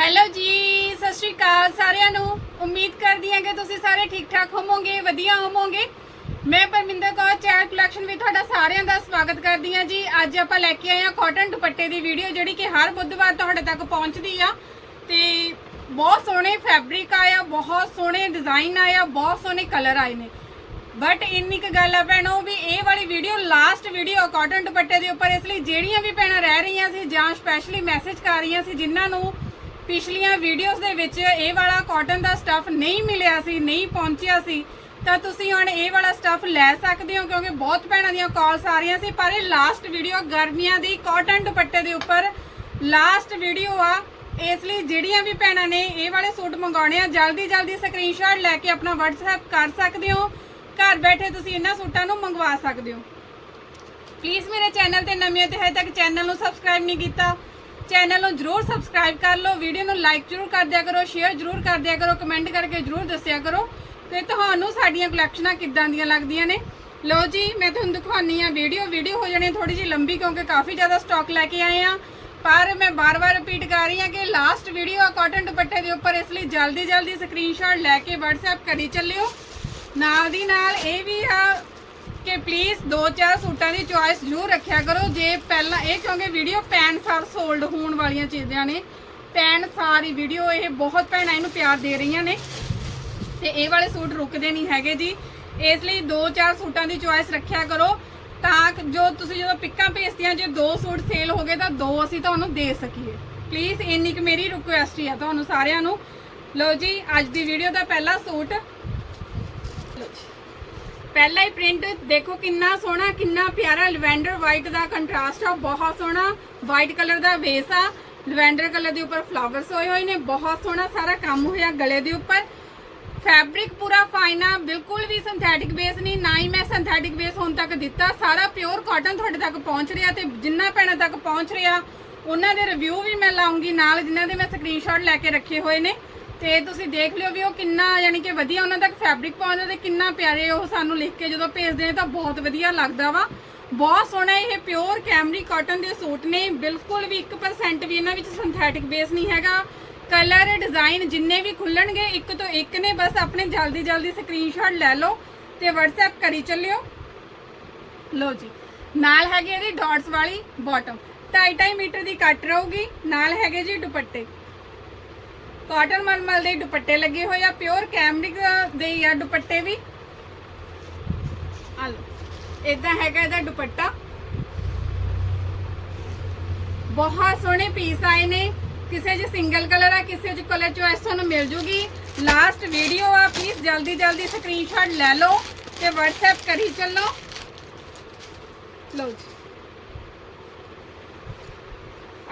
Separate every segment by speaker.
Speaker 1: Hello ਜੀ, ਸਤਿ ਸ਼੍ਰੀ ਅਕਾਲ ਸਾਰਿਆਂ ਨੂੰ। ਉਮੀਦ ਕਰਦੀ ਹਾਂ ਕਿ ਤੁਸੀਂ ਸਾਰੇ ਠੀਕ ਠਾਕ ਹੋਵੋਗੇ, ਵਧੀਆ ਹੋਵੋਗੇ। ਮੈਂ ਪਰਮਿੰਦਰ ਕੌਰ ਚੈਟ ਕਲੈਕਸ਼ਨ ਵਿੱਚ ਤੁਹਾਡਾ ਸਾਰਿਆਂ ਦਾ ਸਵਾਗਤ ਕਰਦੀ ਹਾਂ ਜੀ। ਅੱਜ ਆਪਾਂ ਲੈ ਕੇ ਆਏ ਹਾਂ ਕਾਟਨ ਦੁਪੱਟੇ ਦੀ ਵੀਡੀਓ ਜਿਹੜੀ ਕਿ ਹਰ ਬੁੱਧਵਾਰ ਤੁਹਾਡੇ ਤੱਕ ਪਹੁੰਚਦੀ ਆ। ਤੇ ਬਹੁਤ ਸੋਹਣੇ ਫੈਬਰਿਕ ਆਇਆ ਬਹੁਤ ਸੋਹਣੇ ਡਿਜ਼ਾਈਨ ਆਇਆ ਬਹੁਤ ਸੋਹਣੇ ਕਲਰ ਆਏ ਨੇ। ਬਟ ਇੰਨੀ ਕੁ ਗੱਲ ਆ ਭੈਣੋ ਵੀ ਇਹ ਵਾਲੀ ਵੀਡੀਓ ਲਾਸਟ ਵੀਡੀਓ ਕਾਟਨ ਦੁਪੱਟੇ ਦੇ ਉੱਪਰ ਇਸ ਲਈ ਜਿਹੜੀਆਂ ਵੀ ਭੈਣਾਂ ਰਹਿ ਰਹੀਆਂ ਸੀ ਜਾਂ ਸਪੈਸ਼ਲੀ ਮੈਸੇਜ ਕਰ ਰਹੀਆਂ ਸੀ ਜਿਨ੍ਹਾਂ ਨੂੰ ਪਿਛਲੀਆਂ ਵੀਡੀਓਜ਼ ਦੇ ਵਿੱਚ ਇਹ ਵਾਲਾ ਕਾਟਨ ਦਾ ਸਟੱਫ ਨਹੀਂ ਮਿਲਿਆ ਸੀ, ਨਹੀਂ ਪਹੁੰਚਿਆ ਸੀ। ਤਾਂ ਤੁਸੀਂ ਹੁਣ ਇਹ ਵਾਲਾ ਸਟੱਫ ਲੈ ਸਕਦੇ ਹੋ ਕਿਉਂਕਿ ਬਹੁਤ ਭੈਣਾਂ ਦੀਆਂ ਕਾਲਸ ਆ ਰਹੀਆਂ ਸੀ, ਪਰ ਇਹ ਲਾਸਟ ਵੀਡੀਓ ਗਰਮੀਆਂ ਦੀ ਕਾਟਨ ਦੁਪੱਟੇ ਦੇ ਉੱਪਰ ਲਾਸਟ ਵੀਡੀਓ ਆ। ਇਸ ਲਈ ਜਿਹੜੀਆਂ ਵੀ ਭੈਣਾਂ ਨੇ ਇਹ ਵਾਲੇ ਸੂਟ ਮੰਗਾਉਣੇ ਆ, ਜਲਦੀ ਜਲਦੀ ਸਕਰੀਨਸ਼ਾਟ ਲੈ ਕੇ ਆਪਣਾ WhatsApp ਕਰ ਸਕਦੇ ਹੋ। ਘਰ ਬੈਠੇ ਤੁਸੀਂ ਇਹਨਾਂ ਸੂਟਾਂ ਨੂੰ ਮੰਗਵਾ ਸਕਦੇ ਹੋ। ਪਲੀਜ਼ ਮੇਰੇ ਚੈਨਲ ਤੇ ਨਵੇਂ ਹੋ ਤੇ ਹਜੇ ਤੱਕ ਚੈਨਲ ਨੂੰ ਸਬਸਕ੍ਰਾਈਬ ਨਹੀਂ ਕੀਤਾ। ਚੈਨਲ ਨੂੰ ਜਰੂਰ ਸਬਸਕ੍ਰਾਈਬ ਕਰ ਲਓ, ਵੀਡੀਓ ਨੂੰ ਲਾਈਕ ਜਰੂਰ ਕਰ ਦਿਆ ਕਰੋ ਸ਼ੇਅਰ ਜਰੂਰ ਕਰ ਦਿਆ ਕਰੋ ਕਮੈਂਟ ਕਰਕੇ ਜਰੂਰ ਦੱਸਿਆ ਕਰੋ ਕਿ ਤੁਹਾਨੂੰ ਸਾਡੀਆਂ ਕਲੈਕਸ਼ਨਾਂ ਕਿੱਦਾਂ ਦੀਆਂ ਲੱਗਦੀਆਂ ਨੇ। ਲਓ ਜੀ, ਮੈਂ ਤੁਹਾਨੂੰ ਦਿਖਾਉਣੀ ਆ ਵੀਡੀਓ ਵੀਡੀਓ ਹੋ ਜਾਣੀ ਥੋੜੀ ਜਿਹੀ ਲੰਬੀ ਕਿਉਂਕਿ ਕਾਫੀ ਜ਼ਿਆਦਾ ਸਟਾਕ ਲੈ ਕੇ ਆਏ ਆ ਪਰ ਮੈਂ ਬਾਰ-ਬਾਰ ਰਿਪੀਟ ਕਰ ਰਹੀ ਹਾਂ ਕਿ ਲਾਸਟ ਵੀਡੀਓ ਆ ਕਾਟਨ ਦੁਪੱਟੇ ਦੇ ਉੱਪਰ, ਇਸ ਲਈ ਜਲਦੀ ਜਲਦੀ ਸਕਰੀਨਸ਼ਾਟ ਲੈ ਕੇ WhatsApp ਕਰੀ ਚੱਲਿਓ। ਨਾਲ ਦੀ ਨਾਲ ਇਹ ਵੀ ਆ ਕਿ ਪਲੀਜ਼ ਦੋ ਚਾਰ ਸੂਟਾਂ ਦੀ ਚੁਆਇਸ ਜ਼ਰੂਰ ਰੱਖਿਆ ਕਰੋ। ਜੇ ਪਹਿਲਾਂ ਇਹ ਕਿਉਂਕਿ ਵੀਡੀਓ ਪੈਣ ਸਾਰ ਸੋਲਡ ਹੋਣ ਵਾਲੀਆਂ ਚੀਜ਼ਾਂ ਨੇ। ਪੈਨ ਸਾਰੀ ਵੀਡੀਓ ਇਹ ਬਹੁਤ ਭੈਣਾਂ ਇਹਨੂੰ ਪਿਆਰ ਦੇ ਰਹੀਆਂ ਨੇ। ਤੇ ਇਹ ਵਾਲੇ ਸੂਟ ਰੁਕਦੇ ਨਹੀਂ ਹੈਗੇ ਜੀ। ਇਸ ਲਈ ਦੋ ਚਾਰ ਸੂਟਾਂ ਦੀ ਚੁਆਇਸ ਰੱਖਿਆ ਕਰੋ ਤਾਂ ਜੋ ਤੁਸੀਂ ਜਦੋਂ ਪਿੱਕਾਂ ਭੇਜਦੀਆਂ ਜੇ ਦੋ ਸੂਟ ਸੇਲ ਹੋ ਗਏ ਤਾਂ ਦੋ ਅਸੀਂ ਤੁਹਾਨੂੰ ਦੇ ਸਕੀਏ। ਪਲੀਜ਼ ਇੰਨੀ ਕੁ ਮੇਰੀ ਰਿਕੁਐਸਟ ਹੀ ਆ ਤੁਹਾਨੂੰ ਸਾਰਿਆਂ ਨੂੰ। ਲਓ ਜੀ, ਅੱਜ ਦੀ ਵੀਡੀਓ ਦਾ ਪਹਿਲਾ ਸੂਟ। ਪਹਿਲਾ ਹੀ ਪ੍ਰਿੰਟ ਦੇਖੋ ਕਿੰਨਾ ਸੋਹਣਾ, ਕਿੰਨਾ ਪਿਆਰਾ ਲਵੈਂਡਰ ਵਾਈਟ ਦਾ ਕੰਟਰਾਸਟ ਆ, ਬਹੁਤ ਸੋਹਣਾ ਵਾਈਟ ਕਲਰ ਦਾ ਬੇਸ ਆ। ਲਵੈਂਡਰ ਕਲਰ ਦੇ ਉੱਪਰ ਫਲਾਵਰਸ ਹੋਏ ਹੋਏ ਨੇ, ਬਹੁਤ ਸੋਹਣਾ ਸਾਰਾ ਕੰਮ ਹੋਇਆ ਗਲੇ ਦੇ ਉੱਪਰ। ਫੈਬਰਿਕ ਪੂਰਾ ਫਾਈਨ ਆ, ਬਿਲਕੁਲ ਵੀ ਸਿੰਥੈਟਿਕ ਬੇਸ ਨਹੀਂ, ਨਾ ਹੀ ਮੈਂ ਸਿੰਥੈਟਿਕ ਬੇਸ ਹੁਣ ਤੱਕ ਦਿੱਤਾ। ਸਾਰਾ ਪਿਓਰ ਕਾਟਨ ਤੁਹਾਡੇ ਤੱਕ ਪਹੁੰਚ ਰਿਹਾ ਤੇ ਜਿੰਨਾ ਭੈਣਾਂ ਤੱਕ ਪਹੁੰਚ ਰਿਹਾ, ਉਹਨਾਂ ਦੇ ਰਿਵਿਊ ਵੀ ਮੈਂ ਲਾਉਂਗੀ, ਨਾਲ ਜਿਨ੍ਹਾਂ ਦੇ ਮੈਂ ਸਕਰੀਨਸ਼ਾਟ ਲੈ ਕੇ ਰੱਖੇ ਹੋਏ ਨੇ। ਤੇ ਤੁਸੀਂ ਦੇਖ ਲਿਓ ਵੀ ਉਹ ਕਿੰਨਾ ਯਾਨੀ ਕਿ ਵਧੀਆ ਉਹਨਾਂ ਤੱਕ ਫੈਬਰਿਕ ਪਹੁੰਚਦਾ ਤੇ ਕਿੰਨਾ ਪਿਆਰੇ ਉਹ ਸਾਨੂੰ ਲਿਖ ਕੇ ਜਦੋਂ ਭੇਜਦੇ ਨੇ ਤਾਂ ਬਹੁਤ ਵਧੀਆ ਲੱਗਦਾ ਵਾ। ਬਹੁਤ ਸੋਹਣਾ ਇਹ ਪਿਓਰ ਕੈਮਰੀ ਕਾਟਨ ਦੇ ਸੂਟ ਨੇ। ਬਿਲਕੁਲ ਵੀ 1% ਵੀ ਇਹਨਾਂ ਵਿੱਚ ਸਿੰਥੈਟਿਕ ਬੇਸ ਨਹੀਂ ਹੈਗਾ। ਕਲਰ ਡਿਜ਼ਾਈਨ ਜਿੰਨੇ ਵੀ ਖੁੱਲਣਗੇ, ਇੱਕ ਤੋਂ ਇੱਕ ਨੇ ਬਸ ਆਪਣੇ ਜਲਦੀ ਜਲਦੀ ਸਕਰੀਨਸ਼ਾਟ ਲੈ ਲਓ ਤੇ WhatsApp ਕਰੀ ਚੱਲਿਓ। ਲਓ ਜੀ, ਨਾਲ ਹੈਗੇ ਇਹਦੀ ਡਾਟਸ ਵਾਲੀ ਬਾਟਮ 2.5 ਮੀਟਰ ਦੀ ਕੱਟ ਰਹੂਗੀ, ਨਾਲ ਹੈਗੇ ਜੀ ਦੁਪੱਟੇ। ਕਾਟਨ ਮਲਮਲ ਦੇ ਦੁਪੱਟੇ ਲੱਗੇ ਹੋਏ ਆ ਪਿਓਰ ਕੈਮਰਿਕ ਦੇ ਆ ਦੁਪੱਟੇ ਵੀ। ਆ ਲਓ ਇਦਾਂ ਹੈਗਾ ਇਹਦਾ ਦੁਪੱਟਾ। ਬਹੁਤ ਸੋਹਣੇ ਪੀਸ ਆਏ ਨੇ, ਕਿਸੇ 'ਚ ਸਿੰਗਲ ਕਲਰ ਆ, ਕਿਸੇ 'ਚ ਕਲਰ ਚੋਇਸ ਤੁਹਾਨੂੰ ਮਿਲ ਜੂਗੀ। ਲਾਸਟ ਵੀਡੀਓ ਆ ਪਲੀਜ਼ ਜਲਦੀ ਜਲਦੀ ਸਕਰੀਨਸ਼ਾਟ ਲੈ ਲਓ ਤੇ WhatsApp ਕਰੀ ਚੱਲੋ। ਲਓ ਜੀ।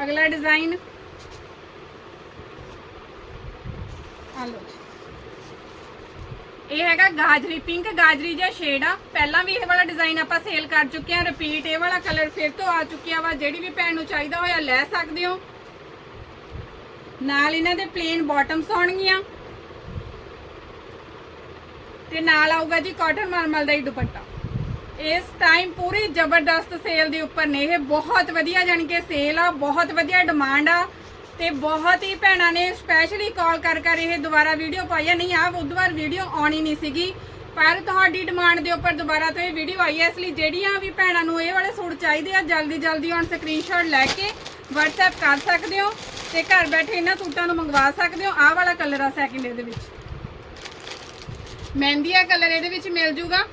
Speaker 1: ਅਗਲਾ ਡਿਜ਼ਾਈਨ ਆ ਲਓ ਜੀ ਇਹ ਹੈਗਾ ਗਾਜਰੀ ਪਿੰਕ ਗਾਜਰੀ ਜਿਹਾ ਸ਼ੇਡ ਆ। ਪਹਿਲਾਂ ਵੀ ਇਹ ਵਾਲਾ ਡਿਜ਼ਾਈਨ ਆਪਾਂ ਸੇਲ ਕਰ ਚੁੱਕੇ ਆ ਰਿਪੀਟ ਇਹ ਵਾਲਾ ਕਲਰ ਫਿਰ ਤੋਂ ਆ ਚੁੱਕਿਆ ਵਾ। ਜਿਹੜੀ ਵੀ ਭੈਣ ਨੂੰ ਚਾਹੀਦਾ ਹੋਇਆ ਲੈ ਸਕਦੇ ਹੋ। ਨਾਲ ਇਹਨਾਂ ਦੇ ਪਲੇਨ ਬਾਟਮਸ ਆਉਣਗੀਆਂ। ਤੇ ਨਾਲ ਆਊਗਾ ਜੀ ਕਾਟਨ ਮਾਰਮਲ ਦਾ ਹੀ ਦੁਪੱਟਾ। ਇਸ ਟਾਈਮ ਪੂਰੀ ਜ਼ਬਰਦਸਤ ਸੇਲ ਦੇ ਉੱਪਰ ਨੇ। ਇਹ ਬਹੁਤ ਵਧੀਆ ਜਾਣੀ ਕਿ ਸੇਲ ਆ, ਬਹੁਤ ਵਧੀਆ ਡਿਮਾਂਡ ਆ। ਤੇ ਬਹੁਤ ਹੀ ਭੈਣਾਂ ਨੇ ਸਪੈਸ਼ਲੀ ਕਾਲ ਕਰ ਕਰ ਇਹ ਦੁਬਾਰਾ ਵੀਡੀਓ ਪਾਈ ਹੈ ਨਹੀਂ ਆ ਬੁੱਧਵਾਰ ਵੀਡੀਓ ਆਉਣੀ ਨਹੀਂ ਸੀਗੀ। ਪਰ ਤੁਹਾਡੀ ਡਿਮਾਂਡ ਦੇ ਉੱਪਰ ਦੁਬਾਰਾ ਤੋਂ ਇਹ ਵੀਡੀਓ ਆਈ ਹੈ ਇਸ ਲਈ ਜਿਹੜੀਆਂ ਵੀ ਭੈਣਾਂ ਨੂੰ ਇਹ ਵਾਲੇ ਸੂਟ ਚਾਹੀਦੇ ਆ, ਜਲਦੀ ਜਲਦੀ ਔਨ ਸਕਰੀਨਸ਼ਾਟ ਲੈ ਕੇ WhatsApp ਕਰ ਸਕਦੇ ਹੋ ਤੇ ਘਰ ਬੈਠੇ ਇਹਨਾਂ ਸੂਟਾਂ ਨੂੰ ਮੰਗਵਾ ਸਕਦੇ ਹੋ। ਆਹ ਵਾਲਾ ਕਲਰ ਆ ਸੈਕਿੰਡ ਇਹਦੇ ਵਿੱਚ। ਮਹਿੰਦੀਆ ਕਲਰ ਇਹਦੇ ਵਿੱਚ ਮਿਲ ਜੂਗਾ।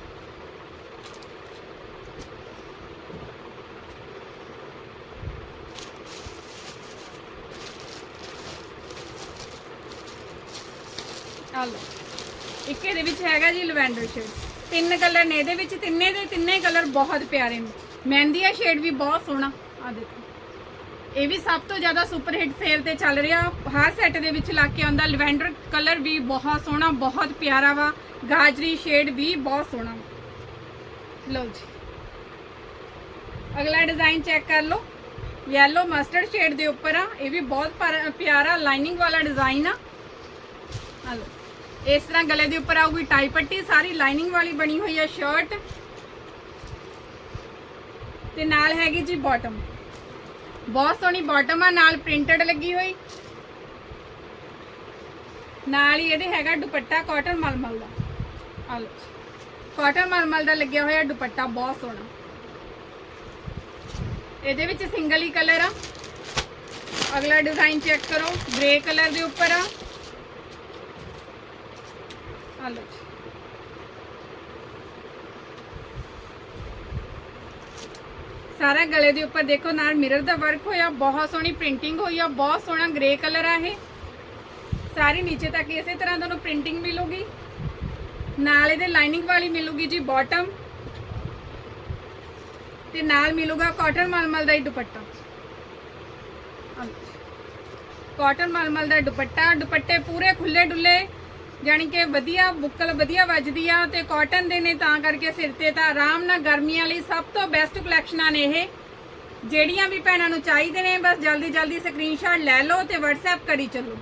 Speaker 1: ਆ ਲਓ ਇੱਕ ਇਹਦੇ ਵਿੱਚ ਹੈਗਾ ਜੀ ਲਵੈਂਡਰ ਸ਼ੇਡ। ਤਿੰਨ ਕਲਰ ਨੇ ਇਹਦੇ ਵਿੱਚ, ਤਿੰਨੇ ਦੇ ਤਿੰਨੇ ਕਲਰ ਬਹੁਤ ਪਿਆਰੇ ਨੇ। ਮਹਿੰਦੀਆ ਸ਼ੇਡ ਵੀ ਬਹੁਤ ਸੋਹਣਾ। ਆ ਦੇਖੋ। ਇਹ ਵੀ ਸਭ ਤੋਂ ਜ਼ਿਆਦਾ ਸੁਪਰ ਹਿੱਟ ਸੇਲ ਤੇ ਚੱਲ ਰਿਹਾ। ਹਰ ਸੈੱਟ ਦੇ ਵਿੱਚ ਲੱਗ ਕੇ ਆਉਂਦਾ। ਲਵੈਂਡਰ ਕਲਰ ਵੀ ਬਹੁਤ ਸੋਹਣਾ, ਬਹੁਤ ਪਿਆਰਾ ਵਾ। ਗਾਜਰੀ ਸ਼ੇਡ ਵੀ ਬਹੁਤ ਸੋਹਣਾ। ਵਾ। ਲਓ ਜੀ। ਅਗਲਾ ਡਿਜ਼ਾਈਨ ਚੈੱਕ ਕਰ ਲਓ। ਯੈਲੋ ਮਸਟਰਡ ਸ਼ੇਡ ਦੇ ਉੱਪਰ ਆ। ਇਹ ਵੀ ਬਹੁਤ ਪਰ- ਪਿਆਰਾ ਲਾਈਨਿੰਗ ਵਾਲਾ ਡਿਜ਼ਾਈਨ ਆ। ਆ ਲਓ। ਇਸ ਤਰ੍ਹਾਂ ਗਲੇ ਦੇ ਉੱਪਰ ਆਊਗੀ ਟਾਈ ਪੱਟੀ, ਸਾਰੀ ਲਾਈਨਿੰਗ ਵਾਲੀ ਬਣੀ ਹੋਈ ਹੈ ਸ਼ਰਟ ਤੇ ਨਾਲ ਹੈਗੀ ਜੀ ਬਾਟਮ ਬਹੁਤ ਸੋਹਣੀ ਬਾਟਮ ਆ, ਨਾਲ ਪ੍ਰਿੰਟਡ ਲੱਗੀ ਹੋਈ। ਨਾਲ ਹੀ ਇਹਦੇ ਹੈਗਾ ਦੁਪੱਟਾ ਕਾਟਨ ਮਲਮਲ ਦਾ। ਆ ਲਓ ਕਾਟਨ ਮਲਮਲ ਦਾ ਲੱਗਿਆ ਹੋਇਆ ਦੁਪੱਟਾ, ਬਹੁਤ ਸੋਹਣਾ। ਇਹਦੇ ਵਿੱਚ ਸਿੰਗਲ ਹੀ ਕਲਰ ਆ। ਅਗਲਾ ਡਿਜ਼ਾਈਨ ਚੈੱਕ ਕਰੋ ਗ੍ਰੇ ਕਲਰ ਦੇ ਉੱਪਰ ਆ। ਆ ਸਾਰਾ ਗਲੇ ਦੇ ਉੱਪਰ ਦੇਖੋ, ਨਾਲ ਮਿਰਰ ਦਾ ਵਰਕ ਹੋਇਆ, ਬਹੁਤ ਸੋਹਣੀ ਪ੍ਰਿੰਟਿੰਗ ਹੋਈ ਆ, ਬਹੁਤ ਸੋਹਣਾ ਗ੍ਰੇ ਕਲਰ ਆ ਇਹ। ਸਾਰੀ ਨੀਚੇ ਤੱਕ ਇਸੇ ਤਰ੍ਹਾਂ ਤੁਹਾਨੂੰ ਪ੍ਰਿੰਟਿੰਗ ਮਿਲੂਗੀ। ਨਾਲ ਇਹਦੇ ਲਾਈਨਿੰਗ ਵਾਲੀ ਮਿਲੂਗੀ ਜੀ ਬਾਟਮ ਤੇ ਨਾਲ ਮਿਲੂਗਾ ਕਾਟਨ ਮਲਮਲ ਦਾ ਹੀ ਦੁਪੱਟਾ। ਕਾਟਨ ਮਲਮਲ ਦਾ ਦੁਪੱਟਾ, ਦੁਪੱਟੇ ਪੂਰੇ ਖੁੱਲੇ ਡੁੱਲੇ ਜਾਨੀ ਕਿ ਵਧੀਆ ਬੁੱਕਲ ਵਧੀਆ ਵੱਜਦੀ ਆ ਤੇ ਕਾਟਨ ਦੇ ਨੇ ਤਾਂ ਕਰਕੇ ਸਿਰ ਤੇ ਤਾਂ ਆਰਾਮ ਨਾਲ ਗਰਮੀਆਂ ਲਈ ਸਭ ਤੋਂ ਬੈਸਟ ਕਲੈਕਸ਼ਨਾਂ ਨੇ ਇਹ। ਜਿਹੜੀਆਂ ਵੀ ਭੈਣਾਂ ਨੂੰ ਚਾਹੀਦੇ ਨੇ, ਬਸ ਜਲਦੀ ਜਲਦੀ ਸਕਰੀਨਸ਼ਾਟ ਲੈ ਲਓ ਤੇ WhatsApp ਕਰੀ ਚੱਲੋ।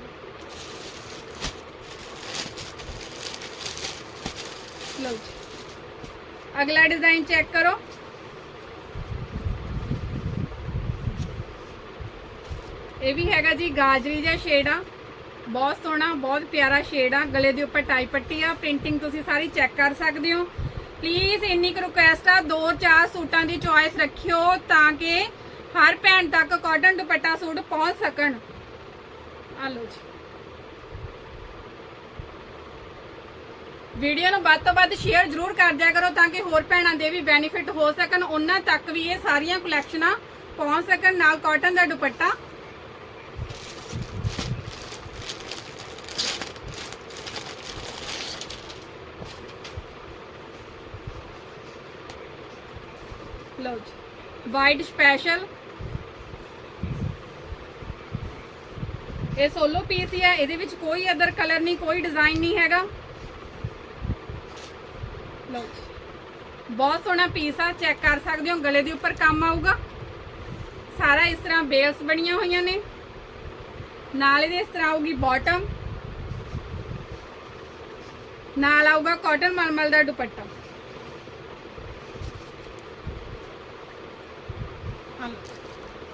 Speaker 1: ਲਓ ਜੀ। ਅਗਲਾ ਡਿਜ਼ਾਈਨ ਚੈੱਕ ਕਰੋ। ਇਹ ਵੀ ਹੈਗਾ ਜੀ ਗਾਜਰੀ ਜਿਹਾ ਸ਼ੇਡ ਆ। ਬਹੁਤ ਸੋਹਣਾ, ਬਹੁਤ ਪਿਆਰਾ ਸ਼ੇਡ ਆ। ਗਲੇ ਦੇ ਉੱਪਰ ਟਾਈ ਪੱਟੀ ਆ। ਪ੍ਰਿੰਟਿੰਗ ਤੁਸੀਂ ਸਾਰੀ ਚੈੱਕ ਕਰ ਸਕਦੇ ਹੋ। ਪਲੀਜ਼ ਇੰਨੀ ਕੁ ਰਿਕੁਐਸਟ ਆ, ਦੋ ਚਾਰ ਸੂਟਾਂ ਦੀ ਚੁਆਇਸ ਰੱਖਿਓ ਤਾਂ ਕਿ ਹਰ ਭੈਣ ਤੱਕ ਕਾਟਨ ਦੁਪੱਟਾ ਸੂਟ ਪਹੁੰਚ ਸਕਣ। ਆ ਲਓ ਜੀ। ਵੀਡੀਓ ਨੂੰ ਵੱਧ ਤੋਂ ਵੱਧ ਸ਼ੇਅਰ ਜ਼ਰੂਰ ਕਰ ਦਿਆ ਕਰੋ ਤਾਂ ਕਿ ਹੋਰ ਭੈਣਾਂ ਦੇ ਵੀ ਬੈਨੀਫਿਟ ਹੋ ਸਕਣ। ਉਹਨਾਂ ਤੱਕ ਵੀ ਇਹ ਸਾਰੀਆਂ ਕਲੈਕਸ਼ਨਾਂ ਪਹੁੰਚ ਸਕਣ ਨਾਲ ਕਾਟਨ ਦਾ ਦੁਪੱਟਾ ਲਓ ਜੀ ਵਾਈਟ ਸਪੈਸ਼ਲ। ਇਹ ਸੋਲੋ ਪੀਸ ਹੀ ਹੈ, ਇਹਦੇ ਵਿੱਚ ਕੋਈ ਅਦਰ ਕਲਰ ਨਹੀਂ, ਕੋਈ ਡਿਜ਼ਾਈਨ ਨਹੀਂ ਹੈਗਾ। ਲਓ ਬਹੁਤ ਸੋਹਣਾ ਪੀਸ ਆ ਚੈੱਕ ਕਰ ਸਕਦੇ ਹੋ, ਗਲੇ ਦੇ ਉੱਪਰ ਕੰਮ ਆਊਗਾ। ਸਾਰਾ ਇਸ ਤਰ੍ਹਾਂ ਬੇਲਸ ਬਣੀਆਂ ਹੋਈਆਂ ਨੇ। ਨਾਲ ਇਹਦੇ ਇਸ ਤਰ੍ਹਾਂ ਆਊਗੀ ਬਾਟਮ ਨਾਲ ਆਊਗਾ ਕਾਟਨ ਮਲਮਲ ਦਾ ਦੁਪੱਟਾ।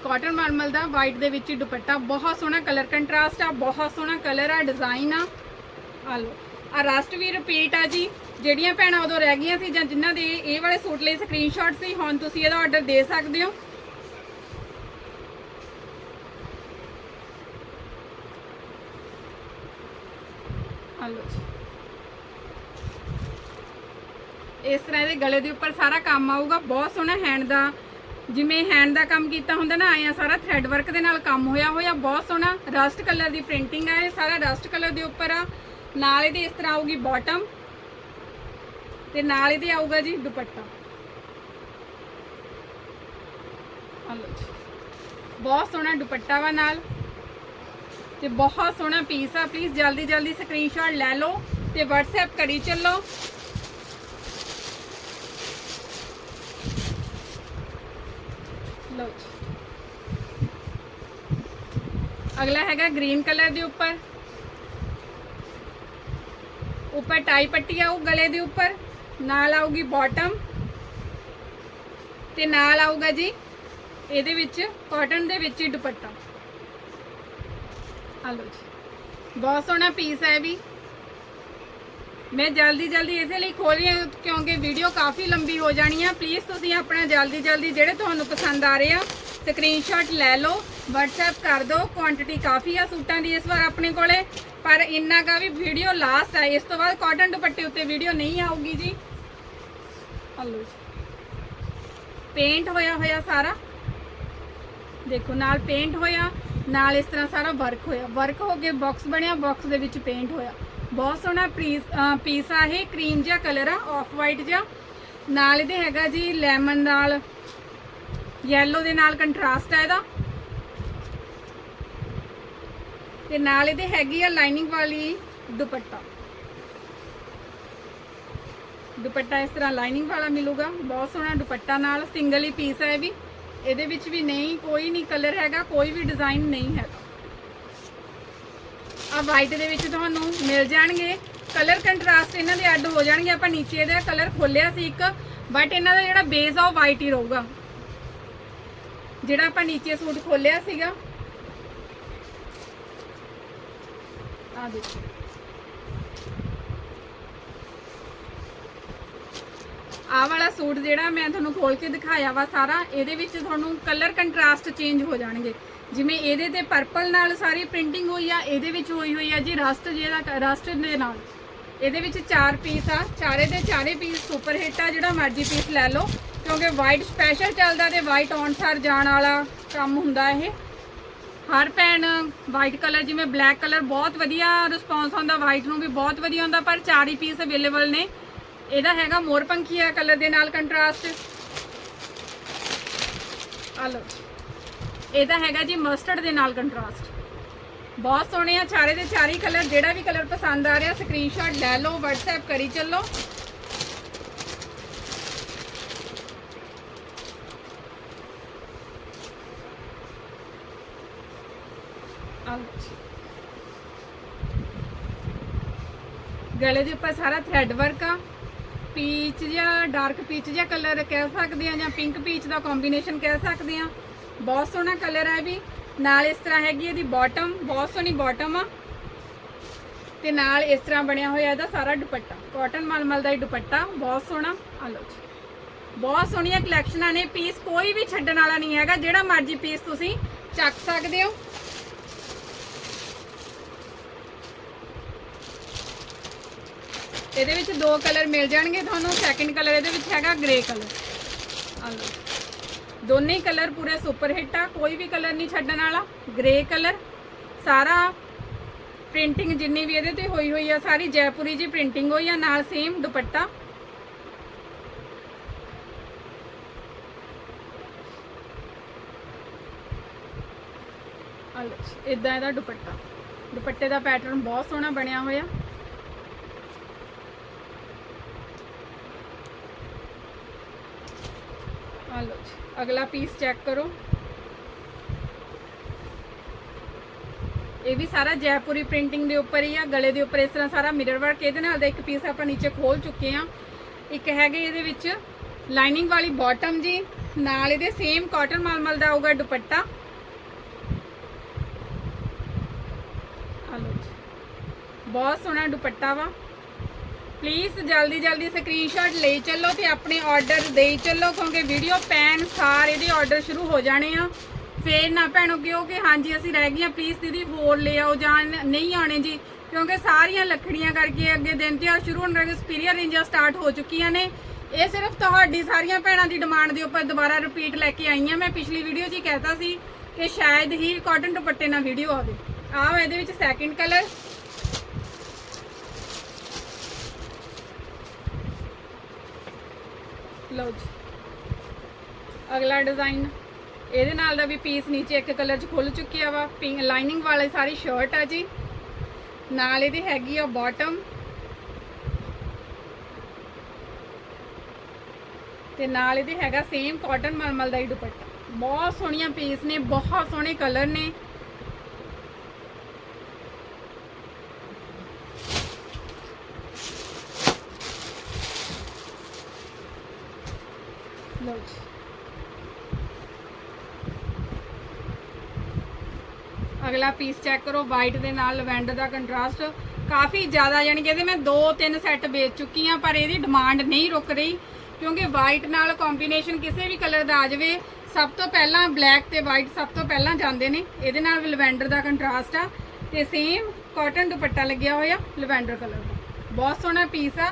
Speaker 1: ਕਾਟਨ ਮਲਮਲ ਦਾ ਵਾਈਟ ਦੇ ਵਿੱਚ ਹੀ ਦੁਪੱਟਾ। ਬਹੁਤ ਸੋਹਣਾ ਕਲਰ, ਕੰਟਰਾਸਟ ਆ, ਬਹੁਤ ਸੋਹਣਾ ਕਲਰ ਆ, ਡਿਜ਼ਾਈਨ ਆ। ਆ ਲਓ, ਆ ਰਸਟ ਵੀ ਰਿਪੀਟ ਆ ਜੀ। ਜਿਹੜੀਆਂ ਭੈਣਾਂ ਉਦੋਂ ਰਹਿ ਗਈਆਂ ਸੀ ਜਾਂ ਜਿਨ੍ਹਾਂ ਦੇ ਇਹ ਵਾਲੇ ਸੂਟ ਲਈ ਸਕਰੀਨਸ਼ਾਟ ਸੀ, ਹੁਣ ਤੁਸੀਂ ਇਹਦਾ ਆਰਡਰ ਦੇ ਸਕਦੇ ਹੋ। ਆ ਇਸ ਤਰ੍ਹਾਂ ਇਹਦੇ ਗਲੇ ਦੇ ਉੱਪਰ ਸਾਰਾ ਕੰਮ ਆਊਗਾ। ਬਹੁਤ ਸੋਹਣਾ ਹੈਂਡ ਦਾ ਜਿਵੇਂ ਹੈਂਡ ਦਾ ਕੰਮ ਕੀਤਾ ਹੁੰਦਾ ਨਾ ਆਇਆ ਸਾਰਾ ਥ੍ਰੈਡ ਵਰਕ ਦੇ ਨਾਲ ਕੰਮ ਹੋਇਆ ਹੋਇਆ, ਬਹੁਤ ਸੋਹਣਾ। ਰਸਟ ਕਲਰ ਦੀ ਪ੍ਰਿੰਟਿੰਗ ਆ ਇਹ, ਸਾਰਾ ਰਸਟ ਕਲਰ ਦੇ ਉੱਪਰ ਆ। ਨਾਲ ਇਹਦੇ ਇਸ ਤਰ੍ਹਾਂ ਆਊਗੀ ਬਾਟਮ ਤੇ ਨਾਲ ਇਹਦੇ ਆਊਗਾ ਜੀ ਦੁਪੱਟਾ। ਬਹੁਤ ਸੋਹਣਾ ਦੁਪੱਟਾ ਵਾ ਨਾਲ। ਤੇ ਬਹੁਤ ਸੋਹਣਾ ਪੀਸ ਆ ਪਲੀਜ਼ ਜਲਦੀ ਜਲਦੀ ਸਕਰੀਨਸ਼ਾਟ ਲੈ ਲਓ ਤੇ WhatsApp ਕਰੀ ਚੱਲੋ। ਲਓ ਅਗਲਾ ਹੈਗਾ ਗ੍ਰੀਨ ਕਲਰ ਦੇ ਉੱਪਰ। ਉੱਪਰ ਟਾਈ ਪੱਟੀ ਆਊ ਗਲੇ ਦੇ ਉੱਪਰ, ਨਾਲ ਆਊਗੀ ਬਾਟਮ ਤੇ ਨਾਲ ਆਊਗਾ ਜੀ ਇਹਦੇ ਵਿੱਚ ਕਾਟਨ ਦੇ ਵਿੱਚ ਹੀ ਦੁਪੱਟਾ। ਆ ਲਓ ਜੀ। ਬਹੁਤ ਸੋਹਣਾ ਪੀਸ ਹੈ ਵੀ। ਮੈਂ ਜਲਦੀ ਜਲਦੀ ਇਸੇ ਲਈ ਖੋਲ ਰਹੀ ਹਾਂ ਕਿਉਂਕਿ ਵੀਡੀਓ ਕਾਫੀ ਲੰਬੀ ਹੋ ਜਾਣੀ ਆ। ਪਲੀਜ਼ ਤੁਸੀਂ ਆਪਣਾ ਜਲਦੀ ਜਲਦੀ ਜਿਹੜੇ ਤੁਹਾਨੂੰ ਪਸੰਦ ਆ ਰਹੇ ਆ ਸਕਰੀਨਸ਼ਾਟ ਲੈ ਲਓ, WhatsApp ਕਰ ਦਿਓ। ਕੁਆਂਟੀਟੀ ਕਾਫੀ ਆ ਸੂਟਾਂ ਦੀ ਇਸ ਵਾਰ ਆਪਣੇ ਕੋਲੇ। ਪਰ ਇੰਨਾ ਕਾ ਵੀ ਵੀਡੀਓ ਲਾਸਟ ਆ। ਇਸ ਤੋਂ ਬਾਅਦ ਕਾਟਨ ਦੁਪੱਟੇ ਉੱਤੇ ਵੀਡੀਓ ਨਹੀਂ ਆਊਗੀ ਜੀ। ਹਲੋ ਜੀ। ਪੇਂਟ ਹੋਇਆ ਹੋਇਆ ਸਾਰਾ। ਦੇਖੋ, ਨਾਲ ਪੇਂਟ ਹੋਇਆ, ਨਾਲ ਇਸ ਤਰ੍ਹਾਂ ਸਾਰਾ ਵਰਕ ਹੋਇਆ। ਵਰਕ ਹੋ ਕੇ ਬਾਕਸ ਬਣਿਆ ਬਾਕਸ ਦੇ ਵਿੱਚ ਪੇਂਟ ਹੋਇਆ। ਬਹੁਤ ਸੋਹਣਾ ਪੀਸ ਆ ਇਹ ਕਰੀਮ ਜਿਹਾ ਕਲਰ ਆ ਆਫ ਵਾਈਟ ਜਿਹਾ। ਨਾਲ ਇਹਦੇ ਹੈਗਾ ਜੀ ਲੈਮਨ ਨਾਲ ਯੈਲੋ ਦੇ ਨਾਲ ਕੰਟਰਾਸਟ ਆ ਇਹਦਾ। ਤੇ ਨਾਲ ਇਹਦੇ ਹੈਗੀ ਆ ਲਾਈਨਿੰਗ ਵਾਲੀ ਦੁਪੱਟਾ। ਦੁਪੱਟਾ ਇਸ ਤਰ੍ਹਾਂ ਲਾਈਨਿੰਗ ਵਾਲਾ ਮਿਲੂਗਾ। ਬਹੁਤ ਸੋਹਣਾ ਦੁਪੱਟਾ ਨਾਲ ਸਿੰਗਲ ਹੀ ਪੀਸ ਹੈ ਇਹ ਵੀ। ਇਹਦੇ ਵਿੱਚ ਵੀ ਨਹੀਂ, ਕੋਈ ਨਹੀਂ ਕਲਰ ਹੈਗਾ, ਕੋਈ ਵੀ ਡਿਜ਼ਾਈਨ ਨਹੀਂ ਹੈਗਾ। ਆ ਵਾਈਟ ਦੇ ਵਿੱਚ ਤੁਹਾਨੂੰ ਮਿਲ ਜਾਣਗੇ। ਕਲਰ ਕੰਟਰਾਸਟ ਇਹਨਾਂ ਦੇ ਐਡ ਹੋ ਜਾਣਗੇ। ਆਪਾਂ ਨੀਚੇ ਦਾ ਕਲਰ ਖੋਲਿਆ ਸੀ ਇੱਕ ਬਟ ਇਹਨਾਂ ਦਾ ਜਿਹੜਾ ਬੇਸ ਆ ਉਹ ਵਾਈਟ ਹੀ ਰਹੂਗਾ। ਜਿਹੜਾ ਆਪਾਂ ਨੀਚੇ ਸੂਟ ਖੋਲਿਆ ਸੀਗਾ। ਆ ਦੇਖੋ। ਆ ਵਾਲਾ ਸੂਟ ਜਿਹੜਾ ਮੈਂ ਤੁਹਾਨੂੰ ਖੋਲ ਕੇ ਦਿਖਾਇਆ ਵਾ ਸਾਰਾ, ਇਹਦੇ ਵਿੱਚ ਤੁਹਾਨੂੰ ਕਲਰ ਕੰਟਰਾਸਟ ਚੇਂਜ ਹੋ ਜਾਣਗੇ। ਜਿਵੇਂ ਇਹਦੇ ਤੇ ਪਰਪਲ ਨਾਲ ਸਾਰੀ ਪ੍ਰਿੰਟਿੰਗ ਹੋਈ ਆ, ਇਹਦੇ ਵਿੱਚ ਹੋਈ ਹੋਈ ਆ ਜੀ ਰਸਟ ਜਿਹਦਾ ਰਸਟ ਦੇ ਨਾਲ। ਇਹਦੇ ਵਿੱਚ ਚਾਰ ਪੀਸ ਆ, ਚਾਰੇ ਦੇ ਚਾਰੇ ਪੀਸ ਸੁਪਰ ਹਿੱਟ ਆ, ਜਿਹੜਾ ਮਰਜ਼ੀ ਪੀਸ ਲੈ ਲਓ, ਕਿਉਂਕਿ ਵਾਈਟ ਸਪੈਸ਼ਲ ਚੱਲਦਾ ਤੇ ਵਾਈਟ ਔਨ ਸਾਰ ਜਾਣ ਵਾਲਾ ਕੰਮ ਹੁੰਦਾ ਇਹ। ਹਰ ਭੈਣ ਵਾਈਟ ਕਲਰ ਜਿਵੇਂ ਬਲੈਕ ਕਲਰ ਬਹੁਤ ਵਧੀਆ ਰਿਸਪੌਂਸ ਆਉਂਦਾ ਵਾਈਟ ਨੂੰ ਵੀ ਬਹੁਤ ਵਧੀਆ ਹੁੰਦਾ ਪਰ ਚਾਰ ਹੀ ਪੀਸ ਅਵੇਲੇਬਲ ਨੇ। ਇਹਦਾ ਹੈਗਾ ਮੋਰ ਪੰਖੀਆ ਕਲਰ ਦੇ ਨਾਲ ਕੰਟਰਾਸਟ ਆ ਲਓ। ਇਹਦਾ ਹੈਗਾ ਜੀ ਮਸਟਰਡ ਦੇ ਨਾਲ ਕੰਟਰਾਸਟ ਬਹੁਤ ਸੋਹਣੇ ਆ, ਚਾਰੇ ਦੇ ਚਾਰੇ ਕਲਰ ਜਿਹੜਾ ਵੀ ਕਲਰ ਪਸੰਦ ਆ ਰਿਹਾ ਸਕਰੀਨਸ਼ਾਟ ਲੈ ਲਓ, WhatsApp ਕਰੀ ਚੱਲੋ। ਗਲੇ ਦੇ ਉੱਪਰ ਸਾਰਾ ਥ੍ਰੈਡ ਵਰਕ ਆ। ਪੀਚ ਜਾਂ ਡਾਰਕ ਪੀਚ ਜਾਂ ਕਲਰ ਕਹਿ ਸਕਦੇ ਆ ਜਾਂ ਪਿੰਕ ਪੀਚ ਦਾ ਕੰਬੀਨੇਸ਼ਨ ਕਹਿ ਸਕਦੇ ਆ। ਬਹੁਤ ਸੋਹਣਾ ਕਲਰ ਹੈ ਵੀ। ਨਾਲ ਇਸ ਤਰ੍ਹਾਂ ਹੈਗੀ ਇਹਦੀ ਬਾਟਮ ਬਹੁਤ ਸੋਹਣੀ ਬਾਟਮ ਆ। ਤੇ ਨਾਲ ਇਸ ਤਰ੍ਹਾਂ ਬਣਿਆ ਹੋਇਆ ਇਹਦਾ ਸਾਰਾ ਦੁਪੱਟਾ। ਕਾਟਨ ਮਲਮਲ ਦਾ ਹੀ ਦੁਪੱਟਾ, ਬਹੁਤ ਸੋਹਣਾ। ਆ ਲਓ ਜੀ। ਬਹੁਤ ਸੋਹਣੀਆਂ ਕਲੈਕਸ਼ਨਾਂ ਨੇ। ਪੀਸ ਕੋਈ ਵੀ ਛੱਡਣ ਵਾਲਾ ਨਹੀਂ ਹੈਗਾ। ਜਿਹੜਾ ਮਰਜ਼ੀ ਪੀਸ ਤੁਸੀਂ ਚੱਕ ਸਕਦੇ ਹੋ। ਇਹਦੇ ਵਿੱਚ ਦੋ ਕਲਰ ਮਿਲ ਜਾਣਗੇ ਤੁਹਾਨੂੰ। ਸੈਕਿੰਡ ਕਲਰ ਇਹਦੇ ਵਿੱਚ ਹੈਗਾ ਗ੍ਰੇ ਕਲਰ ਆ ਲਓ ਦੋਨੇ ਕਲਰ ਪੂਰੇ ਸੁਪਰ ਹਿੱਟ ਆ, ਕੋਈ ਵੀ ਕਲਰ ਨਹੀਂ ਛੱਡਣ ਵਾਲਾ ਗ੍ਰੇ ਕਲਰ। ਸਾਰਾ ਪ੍ਰਿੰਟਿੰਗ ਜਿੰਨੀ ਵੀ ਇਹਦੇ ਤੇ ਹੋਈ ਹੋਈ ਆ, ਸਾਰੀ ਜੈਪੁਰੀ ਜੀ ਪ੍ਰਿੰਟਿੰਗ ਹੋਈ ਆ, ਨਾਲ ਸੇਮ ਦੁਪੱਟਾ। ਆ ਇਦਾਂ ਇਹਦਾ ਦੁਪੱਟਾ। ਦੁਪੱਟੇ ਦਾ ਪੈਟਰਨ ਬਹੁਤ ਸੋਹਣਾ ਬਣਿਆ ਹੋਇਆ ਆ ਲਓ ਜੀ ਅਗਲਾ ਪੀਸ ਚੈੱਕ ਕਰੋ। ਇਹ ਵੀ ਸਾਰਾ ਜੈਪੁਰੀ ਪ੍ਰਿੰਟਿੰਗ ਦੇ ਉੱਪਰ ਹੀ ਆ, ਗਲੇ ਦੇ ਉੱਪਰ ਇਸ ਤਰ੍ਹਾਂ ਸਾਰਾ ਮਿਰਰ ਵਰਕ ਇਹਦੇ ਨਾਲ ਦਾ ਇੱਕ ਪੀਸ ਆਪਾਂ ਨੀਚੇ ਖੋਲ ਚੁੱਕੇ ਆ ਇੱਕ ਹੈਗੇ ਇਹਦੇ ਵਿੱਚ ਲਾਈਨਿੰਗ ਵਾਲੀ ਬਾਟਮ ਜੀ, ਨਾਲ ਇਹਦੇ ਸੇਮ ਕਾਟਨ ਮਲਮਲ ਦਾ ਆਊਗਾ ਦੁਪੱਟਾ। ਬਹੁਤ ਸੋਹਣਾ ਦੁਪੱਟਾ ਵਾ। ਪਲੀਜ਼ ਜਲਦੀ ਜਲਦੀ ਸਕਰੀਨਸ਼ਾਟ ਲਈ ਚੱਲੋ ਤੇ ਆਪਣੇ ਆਰਡਰ ਦੇਈ ਚੱਲੋ, ਕਿਉਂਕਿ ਵੀਡੀਓ ਪੈਨ ਸਾਰ ਇਹਦੇ ਆਰਡਰ ਸ਼ੁਰੂ ਹੋ ਜਾਣੇ ਆ। ਫੇਰ ਨਾ ਭੈਣੋ ਕਿਉਂ ਕਿ ਹਾਂਜੀ, ਅਸੀਂ ਰਹਿ ਗਈਆਂ। ਪਲੀਜ਼ ਦੀਦੀ ਹੋਰ ਲੈ ਆਓ, ਜਾਂ ਨਹੀਂ ਆਣੇ ਜੀ, ਕਿਉਂਕਿ ਸਾਰੀਆਂ ਲੱਕੜੀਆਂ ਕਰਕੇ ਅੱਗੇ ਦਿਨ ਤਿਉਹਾਰ ਸ਼ੁਰੂ ਹੋਣ ਲੱਗੇ ਸਪੀਰੀਅਰ ਰੇਂਜਾਂ ਸਟਾਰਟ ਹੋ ਚੁੱਕੀਆਂ ਨੇ। ਇਹ ਸਿਰਫ ਤੁਹਾਡੀ ਸਾਰੀਆਂ ਭੈਣਾਂ ਦੀ ਡਿਮਾਂਡ ਦੇ ਉੱਪਰ ਦੁਬਾਰਾ ਰਿਪੀਟ ਲੈ ਕੇ ਆਈ ਹਾਂ। ਮੈਂ ਪਿਛਲੀ ਵੀਡੀਓ 'ਚ ਹੀ ਕਹਿਤਾ ਸੀ ਕਿ ਸ਼ਾਇਦ ਹੀ ਕਾਟਨ ਦੁਪੱਟੇ ਨਾਲ ਵੀਡੀਓ ਆਵੇ। ਆਹ ਇਹਦੇ ਵਿੱਚ ਸੈਕਿੰਡ ਕਲਰ ਲਓ ਜੀ। ਅਗਲਾ ਡਿਜ਼ਾਈਨ ਇਹਦੇ ਨਾਲ ਦਾ ਵੀ ਪੀਸ ਨੀਚੇ ਇੱਕ ਕਲਰ 'ਚ ਖੁੱਲ ਚੁੱਕਿਆ ਵਾ। ਪਿੰਕ ਲਾਈਨਿੰਗ ਵਾਲੀ ਸਾਰੀ ਸ਼ਰਟ ਆ ਜੀ। ਨਾਲ ਇਹਦੀ ਹੈਗੀ ਆ ਬਾਟਮ ਤੇ ਨਾਲ ਇਹਦੇ ਹੈਗਾ ਸੇਮ ਕਾਟਨ ਮਲਮਲ ਦਾ ਹੀ ਦੁਪੱਟਾ। ਬਹੁਤ ਸੋਹਣੀਆਂ ਪੀਸ ਨੇ, ਬਹੁਤ ਸੋਹਣੇ ਕਲਰ ਨੇ। ਲਓ ਜੀ। ਅਗਲਾ ਪੀਸ ਚੈੱਕ ਕਰੋ ਵਾਈਟ ਦੇ ਨਾਲ ਲਵੈਂਡਰ ਦਾ ਕੰਟਰਾਸਟ ਕਾਫੀ ਜ਼ਿਆਦਾ, ਯਾਨੀ ਕਿ ਇਹਦੇ ਮੈਂ 2-3 ਸੈੱਟ ਵੇਚ ਚੁੱਕੀ ਆ ਪਰ ਇਹਦੀ ਡਿਮਾਂਡ ਨਹੀਂ ਰੁਕ ਰਹੀ, ਕਿਉਂਕਿ ਵਾਈਟ ਨਾਲ ਕੰਬੀਨੇਸ਼ਨ ਕਿਸੇ ਵੀ ਕਲਰ ਦਾ ਆ ਜਾਵੇ, ਸਭ ਤੋਂ ਪਹਿਲਾਂ ਬਲੈਕ ਤੇ ਵਾਈਟ ਸਭ ਤੋਂ ਪਹਿਲਾਂ ਜਾਂਦੇ ਨੇ। ਇਹਦੇ ਨਾਲ ਲਵੈਂਡਰ ਦਾ ਕੰਟਰਾਸਟ ਆ। ਤੇ ਸੇਮ ਕਾਟਨ ਦੁਪੱਟਾ ਲੱਗਿਆ ਹੋਇਆ ਲਵੈਂਡਰ ਕਲਰ ਦਾ। ਬਹੁਤ ਸੋਹਣਾ ਪੀਸ ਆ।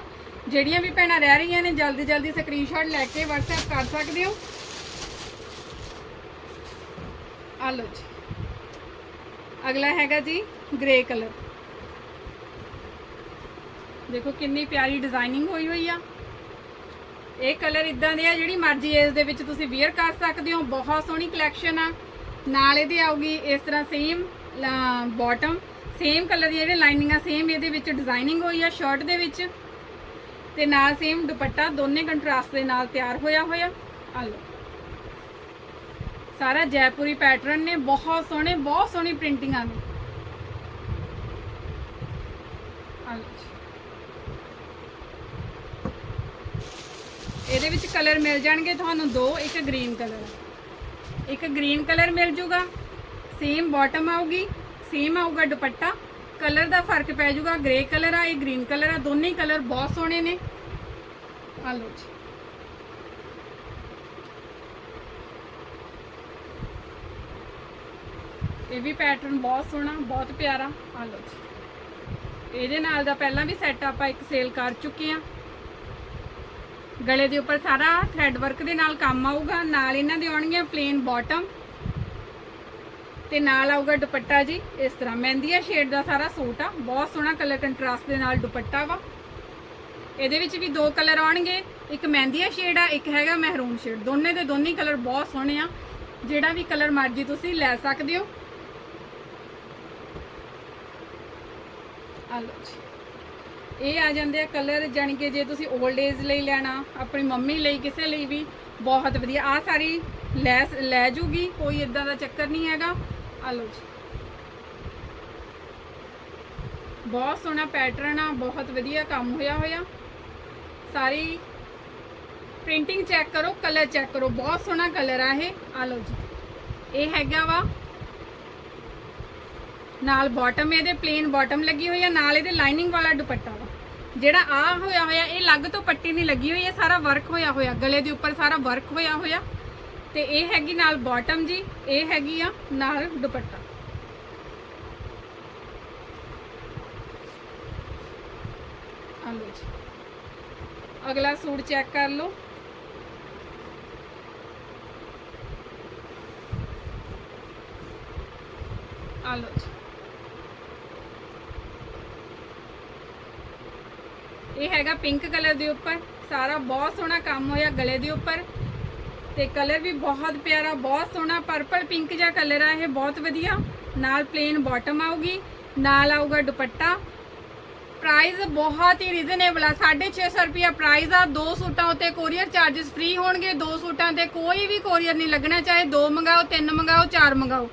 Speaker 1: ਜਿਹੜੀਆਂ ਵੀ ਭੈਣਾਂ ਰਹਿ ਰਹੀਆਂ ਨੇ, ਜਲਦੀ ਜਲਦੀ ਸਕਰੀਨਸ਼ਾਟ ਲੈ ਕੇ WhatsApp ਕਰ ਸਕਦੇ ਹੋ। ਆ ਲਓ ਜੀ। ਅਗਲਾ ਹੈਗਾ ਜੀ ਗ੍ਰੇ ਕਲਰ ਦੇਖੋ ਕਿੰਨੀ ਪਿਆਰੀ ਡਿਜ਼ਾਈਨਿੰਗ ਹੋਈ ਹੋਈ ਆ। ਇਹ ਕਲਰ ਇਦਾਂ ਦੇ ਆ, ਜਿਹੜੀ ਮਰਜ਼ੀ ਏਜ ਦੇ ਵਿੱਚ ਤੁਸੀਂ ਵੇਅਰ ਕਰ ਸਕਦੇ ਹੋ। ਬਹੁਤ ਸੋਹਣੀ ਕਲੈਕਸ਼ਨ ਆ। ਨਾਲ ਇਹਦੇ ਆਊਗੀ ਇਸ ਤਰ੍ਹਾਂ ਸੇਮ ਬਾਟਮ ਸੇਮ ਕਲਰ ਦੀ ਜਿਹੜੇ ਲਾਈਨਿੰਗ ਆ ਸੇਮ ਇਹਦੇ ਵਿੱਚ ਡਿਜ਼ਾਈਨਿੰਗ ਹੋਈ ਆ ਸ਼ਰਟ ਦੇ ਵਿੱਚ। ਤੇ ਨਾਲ ਸੇਮ ਦੁਪੱਟਾ ਦੋਨੇ ਕੰਟਰਾਸਟ ਦੇ ਨਾਲ ਤਿਆਰ ਹੋਇਆ ਹੋਇਆ। ਆ ਲਓ। ਸਾਰਾ ਜੈਪੁਰੀ ਪੈਟਰਨ ਨੇ, ਬਹੁਤ ਸੋਹਣੇ, ਬਹੁਤ ਸੋਹਣੀ ਪ੍ਰਿੰਟਿੰਗਾਂ ਨੇ। ਇਹਦੇ ਵਿੱਚ ਕਲਰ ਮਿਲ ਜਾਣਗੇ ਤੁਹਾਨੂੰ ਦੋ, ਇੱਕ ਗ੍ਰੀਨ ਕਲਰ ਇੱਕ ਗ੍ਰੀਨ ਕਲਰ ਮਿਲ ਜੂਗਾ ਸੇਮ ਬਾਟਮ ਆਊਗੀ ਸੇਮ ਆਊਗਾ ਦੁਪੱਟਾ। ਕਲਰ ਦਾ ਫ਼ਰਕ ਪੈ ਜਾਊਗਾ ਗ੍ਰੇ ਕਲਰ ਆ, ਇਹ ਗ੍ਰੀਨ ਕਲਰ ਆ, ਦੋਨੇ ਹੀ ਕਲਰ ਬਹੁਤ ਸੋਹਣੇ ਨੇ। ਆ ਲੋ ਜੀ। ਇਹ ਵੀ ਪੈਟਰਨ ਬਹੁਤ ਸੋਹਣਾ, ਬਹੁਤ ਪਿਆਰਾ। ਆ ਲੋ ਜੀ। ਇਹਦੇ ਨਾਲ ਦਾ ਪਹਿਲਾਂ ਵੀ ਸੈੱਟ ਆਪਾਂ ਇੱਕ ਸੇਲ ਕਰ ਚੁੱਕੇ ਆ ਗਲੇ ਦੇ ਉੱਪਰ ਸਾਰਾ ਥ੍ਰੈਡ ਵਰਕ ਦੇ ਨਾਲ ਕੰਮ ਆਊਗਾ, ਨਾਲ ਇਹਨਾਂ ਦੇ ਆਉਣਗੀਆਂ ਪਲੇਨ ਬਾਟਮ ਤੇ ਨਾਲ ਆਊਗਾ ਦੁਪੱਟਾ ਜੀ, ਇਸ ਤਰ੍ਹਾਂ। ਮਹਿੰਦੀਆ ਸ਼ੇਡ ਦਾ ਸਾਰਾ ਸੂਟ ਆ। ਬਹੁਤ ਸੋਹਣਾ ਕਲਰ ਕੰਟਰਾਸਟ ਦੇ ਨਾਲ ਦੁਪੱਟਾ ਵਾ। ਇਹਦੇ ਵਿੱਚ ਵੀ ਦੋ ਕਲਰ ਆਉਣਗੇ। ਇੱਕ ਮਹਿੰਦੀਆ ਸ਼ੇਡ ਆ, ਇੱਕ ਹੈਗਾ ਮਹਿਰੂਨ ਸ਼ੇਡ ਦੋਨੇ ਦੇ ਦੋਨੇ ਕਲਰ ਬਹੁਤ ਸੋਹਣੇ ਆ। ਜਿਹੜਾ ਵੀ ਕਲਰ ਮਰਜ਼ੀ ਤੁਸੀਂ ਲੈ ਸਕਦੇ ਹੋ। ਆ ਲਓ ਜੀ। ਇਹ ਆ ਜਾਂਦੇ ਆ ਕਲਰ ਜਾਣੀ ਕਿ ਜੇ ਤੁਸੀਂ 올ਡ ਏਜ ਲਈ ਲੈਣਾ, ਆਪਣੀ ਮੰਮੀ ਲਈ, ਕਿਸੇ ਲਈ ਵੀ, ਬਹੁਤ ਵਧੀਆ। ਆ ਸਾਰੀ ਲੈ ਲੈ ਜੂਗੀ, ਕੋਈ ਇਦਾਂ ਦਾ ਚੱਕਰ ਨਹੀਂ ਹੈਗਾ। ਆ ਲਓ ਜੀ। ਬਹੁਤ ਸੋਹਣਾ ਪੈਟਰਨ ਆ, ਬਹੁਤ ਵਧੀਆ ਕੰਮ ਹੋਇਆ ਹੋਇਆ। ਸਾਰੀ ਪ੍ਰਿੰਟਿੰਗ ਚੈੱਕ ਕਰੋ ਕਲਰ ਚੈੱਕ ਕਰੋ, ਬਹੁਤ ਸੋਹਣਾ ਕਲਰ ਆ ਇਹ। ਆ ਲਓ ਜੀ। ਇਹ ਹੈਗਾ ਵਾ, ਨਾਲ ਬਾਟਮ ਇਹਦੇ ਪਲੇਨ ਬਾਟਮ ਲੱਗੀ ਹੋਈ ਆ, ਨਾਲ ਇਹਦੇ ਲਾਈਨਿੰਗ ਵਾਲਾ ਦੁਪੱਟਾ ਵਾ। ਜਿਹੜਾ ਆ ਹੋਇਆ ਹੋਇਆ, ਇਹ ਲੱਗ ਤੋਂ ਪੱਟੀ ਨਹੀਂ ਲੱਗੀ ਹੋਈ, ਇਹ ਸਾਰਾ ਵਰਕ ਹੋਇਆ ਹੋਇਆ। ਗਲੇ ਦੇ ਉੱਪਰ ਸਾਰਾ ਵਰਕ ਹੋਇਆ ਹੋਇਆ। ਤੇ ਇਹ ਹੈਗੀ ਨਾਲ ਬਾਟਮ ਜੀ, ਇਹ ਹੈਗੀ ਆ ਨਾਲ ਦੁਪੱਟਾ। ਆ ਜੀ। ਅਗਲਾ ਸੂਟ ਚੈੱਕ ਕਰ ਲਓ। ਆ ਲਓ ਜੀ। ਇਹ ਹੈਗਾ ਪਿੰਕ ਕਲਰ ਦੇ ਉੱਪਰ, ਸਾਰਾ ਬਹੁਤ ਸੋਹਣਾ ਕੰਮ ਹੋਇਆ ਗਲੇ ਦੇ ਉੱਪਰ। ਤੇ ਕਲਰ ਵੀ ਬਹੁਤ ਪਿਆਰਾ, ਬਹੁਤ ਸੋਹਣਾ ਪਰਪਲ ਪਿੰਕ ਜਿਹਾ ਕਲਰ ਆ ਇਹ, ਬਹੁਤ ਵਧੀਆ। ਨਾਲ ਪਲੇਨ ਬਾਟਮ ਆਊਗੀ, ਨਾਲ ਆਊਗਾ ਦੁਪੱਟਾ। ਪ੍ਰਾਈਸ ਬਹੁਤ ਹੀ ਰੀਜ਼ਨੇਬਲ ਆ 650 ਰੁਪਿਆ ਪ੍ਰਾਈਸ ਆ, ਦੋ ਸੂਟਾਂ ਉੱਤੇ ਕੋਰੀਅਰ ਚਾਰजेस ਫ੍ਰੀ ਹੋਣਗੇ, ਦੋ ਸੂਟਾਂ ਤੇ ਕੋਈ ਵੀ ਕੋਰੀਅਰ ਨਹੀਂ ਲੱਗਣਾ, ਚਾਹੇ ਦੋ ਮੰਗਾਓ, ਤਿੰਨ ਮੰਗਾਓ, ਚਾਰ ਮੰਗਾਓ।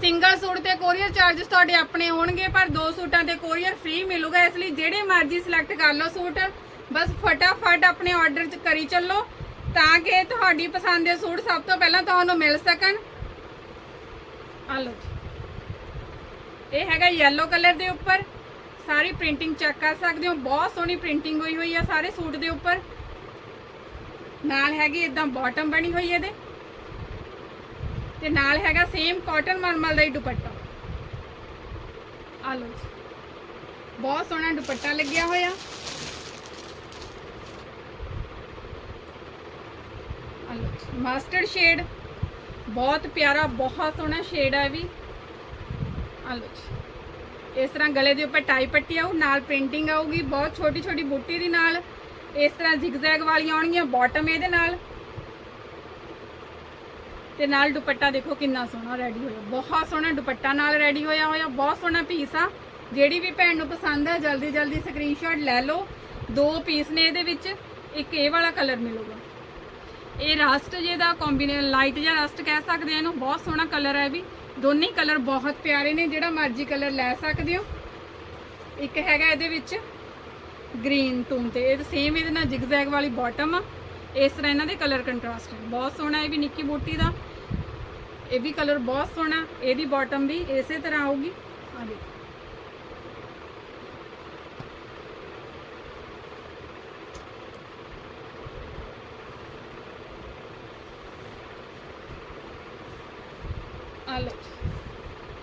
Speaker 1: ਸਿੰਗਲ ਸੂਟ ਤੇ ਕੋਰੀਅਰ ਚਾਰजेस ਤੁਹਾਡੇ ਆਪਣੇ ਹੋਣਗੇ, ਪਰ ਦੋ ਸੂਟਾਂ ਤੇ ਕੋਰੀਅਰ ਫ੍ਰੀ ਮਿਲੂਗਾ, ਇਸ ਲਈ ਜਿਹੜੇ ਮਰਜ਼ੀ ਸਿਲੈਕਟ ਕਰ ਲਓ ਸੂਟ। ਬਸ ਫਟਾਫਟ ਆਪਣੇ ਆਰਡਰ ਕਰੀ ਚੱਲੋ। ਤਾਂ ਕਿ ਤੁਹਾਡੀ ਪਸੰਦ ਦੇ ਸੂਟ ਸਭ ਤੋਂ ਪਹਿਲਾਂ ਤੁਹਾਨੂੰ ਮਿਲ ਸਕਣ। ਆ ਲਓ ਜੀ। ਇਹ ਹੈਗਾ ਯੈਲੋ ਕਲਰ ਦੇ ਉੱਪਰ। ਸਾਰੀ ਪ੍ਰਿੰਟਿੰਗ ਚੈੱਕ ਕਰ ਸਕਦੇ ਹੋ। ਬਹੁਤ ਸੋਹਣੀ ਪ੍ਰਿੰਟਿੰਗ ਹੋਈ ਹੋਈ ਆ ਸਾਰੇ ਸੂਟ ਦੇ ਉੱਪਰ। ਨਾਲ ਹੈਗੀ ਇਦਾਂ ਬਾਟਮ ਬਣੀ ਹੋਈ ਇਹਦੇ। ਤੇ ਨਾਲ ਹੈਗਾ ਸੇਮ ਕਾਟਨ ਮਲਮਲ ਦਾ ਹੀ ਦੁਪੱਟਾ। ਆ ਲਓ ਜੀ। ਬਹੁਤ ਸੋਹਣਾ ਦੁਪੱਟਾ ਲੱਗਿਆ ਹੋਇਆ ਆ ਲਓ ਜੀ ਮਸਟਰਡ ਸ਼ੇਡ ਬਹੁਤ ਪਿਆਰਾ, ਬਹੁਤ ਸੋਹਣਾ ਸ਼ੇਡ ਆ ਇਹ ਵੀ। ਆ ਲਓ ਜੀ। ਇਸ ਤਰ੍ਹਾਂ ਗਲੇ ਦੇ ਉੱਪਰ ਟਾਈ ਪੱਟੀ ਆਊ, ਨਾਲ ਪ੍ਰਿੰਟਿੰਗ ਆਊਗੀ, ਬਹੁਤ ਛੋਟੀ ਛੋਟੀ ਬੂਟੀ ਦੀ ਨਾਲ। ਇਸ ਤਰ੍ਹਾਂ ਜ਼ਿਗਜ਼ੈਗ ਵਾਲੀਆਂ ਆਉਣਗੀਆਂ ਬਾਟਮ ਇਹਦੇ ਨਾਲ। ਤੇ ਨਾਲ ਦੁਪੱਟਾ ਦੇਖੋ ਕਿੰਨਾ ਸੋਹਣਾ ਰੈਡੀ ਹੋਇਆ। ਬਹੁਤ ਸੋਹਣਾ ਦੁਪੱਟਾ ਨਾਲ ਰੈਡੀ ਹੋਇਆ ਹੋਇਆ, ਬਹੁਤ ਸੋਹਣਾ ਪੀਸ ਆ। ਜਿਹੜੀ ਵੀ ਭੈਣ ਨੂੰ ਪਸੰਦ ਆ ਜਲਦੀ ਜਲਦੀ ਸਕਰੀਨਸ਼ਾਟ ਲੈ ਲਓ। ਦੋ ਪੀਸ ਨੇ ਇਹਦੇ ਵਿੱਚ, ਇੱਕ ਇਹ ਵਾਲਾ ਕਲਰ ਮਿਲੂਗਾ। ਇਹ ਰਸਟ ਜੇ ਦਾ ਕੰਬੀਨੇਸ਼ਨ ਲਾਈਟ ਜਾਂ ਰਸਟ ਕਹਿ ਸਕਦੇ ਆ ਇਹਨੂੰ। ਬਹੁਤ ਸੋਹਣਾ ਕਲਰ ਹੈ ਇਹ ਵੀ। ਦੋਨੇ ਕਲਰ ਬਹੁਤ ਪਿਆਰੇ ਨੇ। ਜਿਹੜਾ ਮਰਜ਼ੀ ਕਲਰ ਲੈ ਸਕਦੇ ਹੋ। ਇੱਕ ਹੈਗਾ ਇਹਦੇ ਵਿੱਚ ਗ੍ਰੀਨ ਟੂਨ ਤੇ। ਇਹ ਸੇਮ ਇਹਦੇ ਨਾਲ ਜ਼ਿਗਜ਼ੈਗ ਵਾਲੀ ਬਾਟਮ ਆ। ਇਸ ਤਰ੍ਹਾਂ ਇਹਨਾਂ ਦੇ ਕਲਰ ਕੰਟਰਾਸਟ ਬਹੁਤ ਸੋਹਣਾ ਇਹ ਵੀ ਨਿੱਕੀ ਬੂਟੀ ਦਾ। ਇਹ ਵੀ ਕਲਰ ਬਹੁਤ ਸੋਹਣਾ। ਇਹਦੀ ਬਾਟਮ ਵੀ ਇਸੇ ਤਰ੍ਹਾਂ ਆਊਗੀ। ਆ ਦੇਖੋ ਆ ਲਓ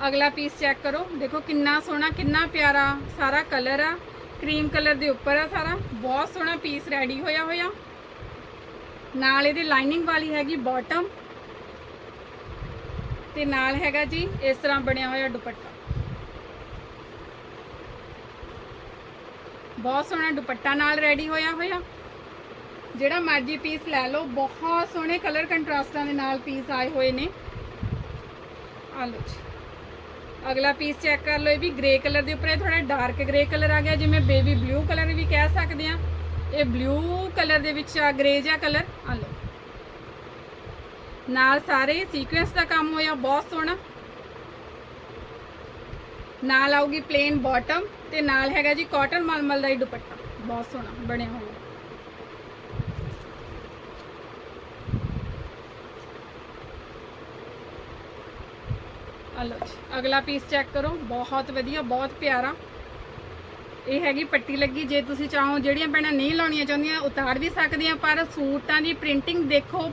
Speaker 1: ਅਗਲਾ ਪੀਸ ਚੈੱਕ ਕਰੋ। ਦੇਖੋ ਕਿੰਨਾ ਸੋਹਣਾ, ਕਿੰਨਾ ਪਿਆਰਾ, ਸਾਰਾ ਕਲਰ ਆ। ਕਰੀਮ ਕਲਰ ਦੇ ਉੱਪਰ ਆ ਸਾਰਾ। ਬਹੁਤ ਸੋਹਣਾ ਪੀਸ ਰੈਡੀ ਹੋਇਆ ਹੋਇਆ। ਨਾਲ ਇਹਦੇ ਲਾਈਨਿੰਗ ਵਾਲੀ ਹੈਗੀ ਬਾਟਮ ਤੇ ਨਾਲ ਹੈਗਾ ਜੀ ਇਸ ਤਰ੍ਹਾਂ ਬਣਿਆ ਹੋਇਆ ਦੁਪੱਟਾ। ਬਹੁਤ ਸੋਹਣਾ ਦੁਪੱਟਾ ਨਾਲ ਰੈਡੀ ਹੋਇਆ ਹੋਇਆ। ਜਿਹੜਾ ਮਰਜ਼ੀ ਪੀਸ ਲੈ ਲਓ। ਬਹੁਤ ਸੋਹਣੇ ਕਲਰ ਕੰਟਰਾਸਟਾਂ ਦੇ ਨਾਲ ਪੀਸ ਆਏ ਹੋਏ ਨੇ। ਆ ਲਓ ਜੀ। ਅਗਲਾ ਪੀਸ ਚੈੱਕ ਕਰ ਲਓ, ਇਹ ਵੀ ਗ੍ਰੇ ਕਲਰ ਦੇ ਉੱਪਰ ਇਹ ਥੋੜਾ ਡਾਰਕ ਗ੍ਰੇ ਕਲਰ ਆ ਗਿਆ, ਜਿਵੇਂ ਬੇਬੀ ਬਲੂ ਕਲਰ ਵੀ ਕਹਿ ਸਕਦੇ ਆ ਇਹ ਬਲੂ ਕਲਰ ਦੇ ਵਿੱਚ ਆ ਗ੍ਰੇ ਜਿਹਾ ਕਲਰ ਆ ਲਓ। ਨਾਲ ਸਾਰੇ ਸੀਕੁਐਂਸ ਦਾ ਕੰਮ ਹੋਇਆ, ਬਹੁਤ ਸੋਹਣਾ। ਨਾਲ ਆਊਗੀ ਪਲੇਨ ਬਾਟਮ ਤੇ ਨਾਲ ਹੈਗਾ ਜੀ ਕਾਟਨ ਮਲਮਲ ਦਾ ਹੀ ਦੁਪੱਟਾ, ਬਹੁਤ ਸੋਹਣਾ, ਬਣਿਆ ਹੋਇਆ। ਆ ਲਓ ਜੀ ਅਗਲਾ ਪੀਸ ਚੈੱਕ ਕਰੋ। ਬਹੁਤ ਵਧੀਆ, ਬਹੁਤ ਪਿਆਰਾ। ਇਹ ਹੈਗੀ ਪੱਟੀ ਲੱਗੀ। ਜੇ ਤੁਸੀਂ ਚਾਹੋ ਜਿਹੜੀਆਂ ਭੈਣਾਂ ਨਹੀਂ ਲਾਉਣੀਆਂ ਚਾਹੁੰਦੀਆਂ, ਉਤਾਰ ਵੀ ਸਕਦੀਆਂ ਪਰ ਸੂਟਾਂ ਦੀ ਪ੍ਰਿੰਟਿੰਗ ਦੇਖੋ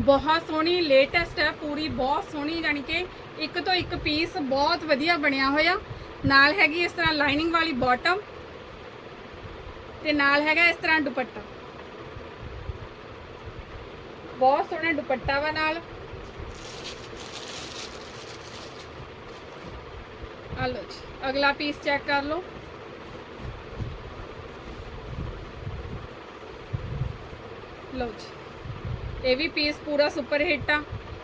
Speaker 1: ਬਹੁਤ ਸੋਹਣੀ ਲੇਟੈਸਟ ਹੈ, ਪੂਰੀ ਬਹੁਤ ਸੋਹਣੀ ਜਾਨੀ ਕਿ ਇੱਕ ਤੋਂ ਇੱਕ ਪੀਸ ਬਹੁਤ ਵਧੀਆ ਬਣਿਆ ਹੋਇਆ। ਨਾਲ ਹੈਗੀ ਇਸ ਤਰ੍ਹਾਂ ਲਾਈਨਿੰਗ ਵਾਲੀ ਬਾਟਮ ਤੇ ਨਾਲ ਹੈਗਾ ਇਸ ਤਰ੍ਹਾਂ ਦੁਪੱਟਾ। ਬਹੁਤ ਸੋਹਣਾ ਦੁਪੱਟਾ ਵਾ ਨਾਲ। ਆ ਲਓ ਜੀ, ਅਗਲਾ ਪੀਸ ਚੈੱਕ ਕਰ ਲਓ। ਲਓ ਜੀ, ਇਹ ਵੀ ਪੀਸ ਪੂਰਾ ਸੁਪਰ ਹਿੱਟ ਆ।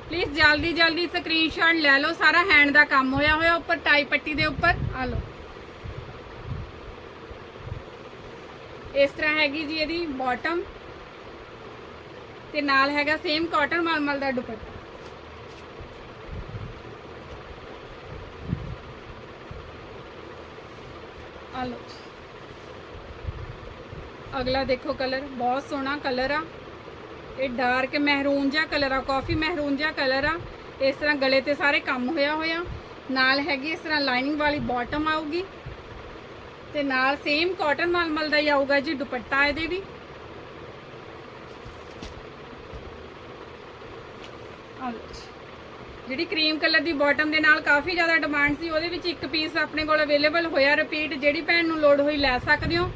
Speaker 1: ਪਲੀਜ਼ ਜਲਦੀ ਜਲਦੀ ਸਕਰੀਨਸ਼ਾਟ ਲੈ ਲਓ, ਸਾਰਾ ਹੈਂਡ ਦਾ ਕੰਮ ਹੋਇਆ ਹੋਇਆ ਉੱਪਰ ਟਾਈ ਪੱਟੀ ਦੇ ਉੱਪਰ। ਆ ਲਓ। ਇਸ ਤਰ੍ਹਾਂ ਹੈਗੀ ਜੀ ਇਹਦੀ ਬਾਟਮ ਤੇ ਨਾਲ ਹੈਗਾ ਸੇਮ ਕਾਟਨ ਮਲਮਲ ਦਾ ਦੁਪੱਟਾ। ਆ ਲਓ ਅਗਲਾ ਦੇਖੋ ਕਲਰ, ਬਹੁਤ ਸੋਹਣਾ ਕਲਰ ਆ। ਇਹ ਡਾਰਕ ਮਹਿਰੂਨ ਜਿਹਾ ਕਲਰ ਆ, ਕਾਫੀ ਮਹਿਰੂਨ ਜਿਹਾ ਕਲਰ ਆ। ਇਸ ਤਰ੍ਹਾਂ ਗਲੇ ਤੇ ਸਾਰੇ ਕੰਮ ਹੋਇਆ ਹੋਇਆ। ਨਾਲ ਹੈਗੀ ਇਸ ਤਰ੍ਹਾਂ ਲਾਈਨਿੰਗ ਵਾਲੀ ਬਾਟਮ ਆਊਗੀ। ਤੇ ਨਾਲ ਸੇਮ ਕਾਟਨ ਮਲਮਲ ਦਾ ਹੀ ਆਊਗਾ ਜੀ, ਦੁਪੱਟਾ ਇਹਦੇ ਵੀ ਆਹ ਲਓ ਜੀ। ਜਿਹੜੀ ਕਰੀਮ ਕਲਰ ਦੀ ਬਾਟਮ ਦੇ ਨਾਲ ਕਾਫੀ ਜ਼ਿਆਦਾ ਡਿਮਾਂਡ ਸੀ, ਉਹਦੇ ਵਿੱਚ ਇੱਕ ਪੀਸ ਆਪਣੇ ਕੋਲ ਅਵੇਲੇਬਲ ਹੋਇਆ ਰਿਪੀਟ ਜਿਹੜੀ ਭੈਣ ਨੂੰ ਲੋੜ ਹੋਈ ਲੈ ਸਕਦੇ ਹੋ।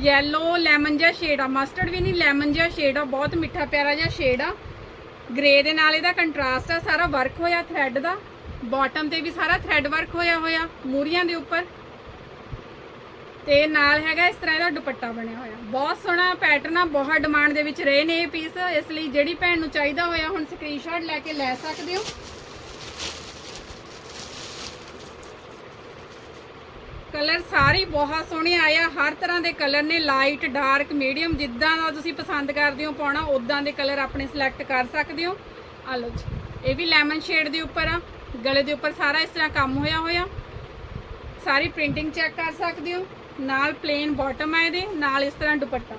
Speaker 1: ਯੈਲੋ ਲੈਮਨ ਜਿਹਾ ਸ਼ੇਡ ਆ ਮਸਟਰਡ ਵੀ ਨਹੀਂ ਲੈਮਨ ਜਿਹਾ ਸ਼ੇਡ ਆ, ਬਹੁਤ ਮਿੱਠਾ ਪਿਆਰਾ ਜਿਹਾ ਸ਼ੇਡ ਆ। ਗ੍ਰੇ ਦੇ ਨਾਲ ਇਹਦਾ ਕੰਟਰਾਸਟ ਆ, ਸਾਰਾ ਵਰਕ ਹੋਇਆ ਥ੍ਰੈਡ ਦਾ। ਬਾਟਮ ਤੇ ਵੀ ਸਾਰਾ ਥ੍ਰੈਡ ਵਰਕ ਹੋਇਆ ਹੋਇਆ, ਮੂਰੀਆਂ ਦੇ ਉੱਪਰ। ਤੇ ਨਾਲ ਹੈਗਾ ਇਸ ਤਰ੍ਹਾਂ ਇਹਦਾ ਦੁਪੱਟਾ ਬਣਿਆ ਹੋਇਆ। ਬਹੁਤ ਸੋਹਣਾ ਪੈਟਰਨ ਆ, ਬਹੁਤ ਡਿਮਾਂਡ ਦੇ ਵਿੱਚ ਰਹੇ ਨੇ ਇਹ ਪੀਸ ਇਸ ਲਈ ਜਿਹੜੀ ਭੈਣ ਨੂੰ ਚਾਹੀਦਾ ਹੋਇਆ, ਹੁਣ ਸਕਰੀਨਸ਼ਾਟ ਲੈ ਕੇ ਲੈ ਸਕਦੇ ਹੋ। ਕਲਰ ਸਾਰੇ ਬਹੁਤ ਸੋਹਣੇ ਆਏ ਆ। ਹਰ ਤਰ੍ਹਾਂ ਦੇ ਕਲਰ ਨੇ ਲਾਈਟ ਡਾਰਕ ਮੀਡੀਅਮ ਜਿੱਦਾਂ ਦਾ ਤੁਸੀਂ ਪਸੰਦ ਕਰਦੇ ਹੋ ਪਾਉਣਾ ਉਦਾਂ ਦੇ ਕਲਰ ਆਪਣੇ ਸਿਲੈਕਟ ਕਰ ਸਕਦੇ ਹੋ। ਆ ਲਓ ਜੀ, ਇਹ ਵੀ ਲੈਮਨ ਸ਼ੇਡ ਦੇ ਉੱਪਰ ਆ। ਗਲੇ ਦੇ ਉੱਪਰ ਸਾਰਾ ਇਸ ਤਰ੍ਹਾਂ ਕੰਮ ਹੋਇਆ ਹੋਇਆ। ਸਾਰੀ ਪ੍ਰਿੰਟਿੰਗ ਚੈੱਕ ਕਰ ਸਕਦੇ ਹੋ। ਨਾਲ ਪਲੇਨ ਬਾਟਮ ਆ ਇਹਦੇ, ਨਾਲ ਇਸ ਤਰ੍ਹਾਂ ਦੁਪੱਟਾ।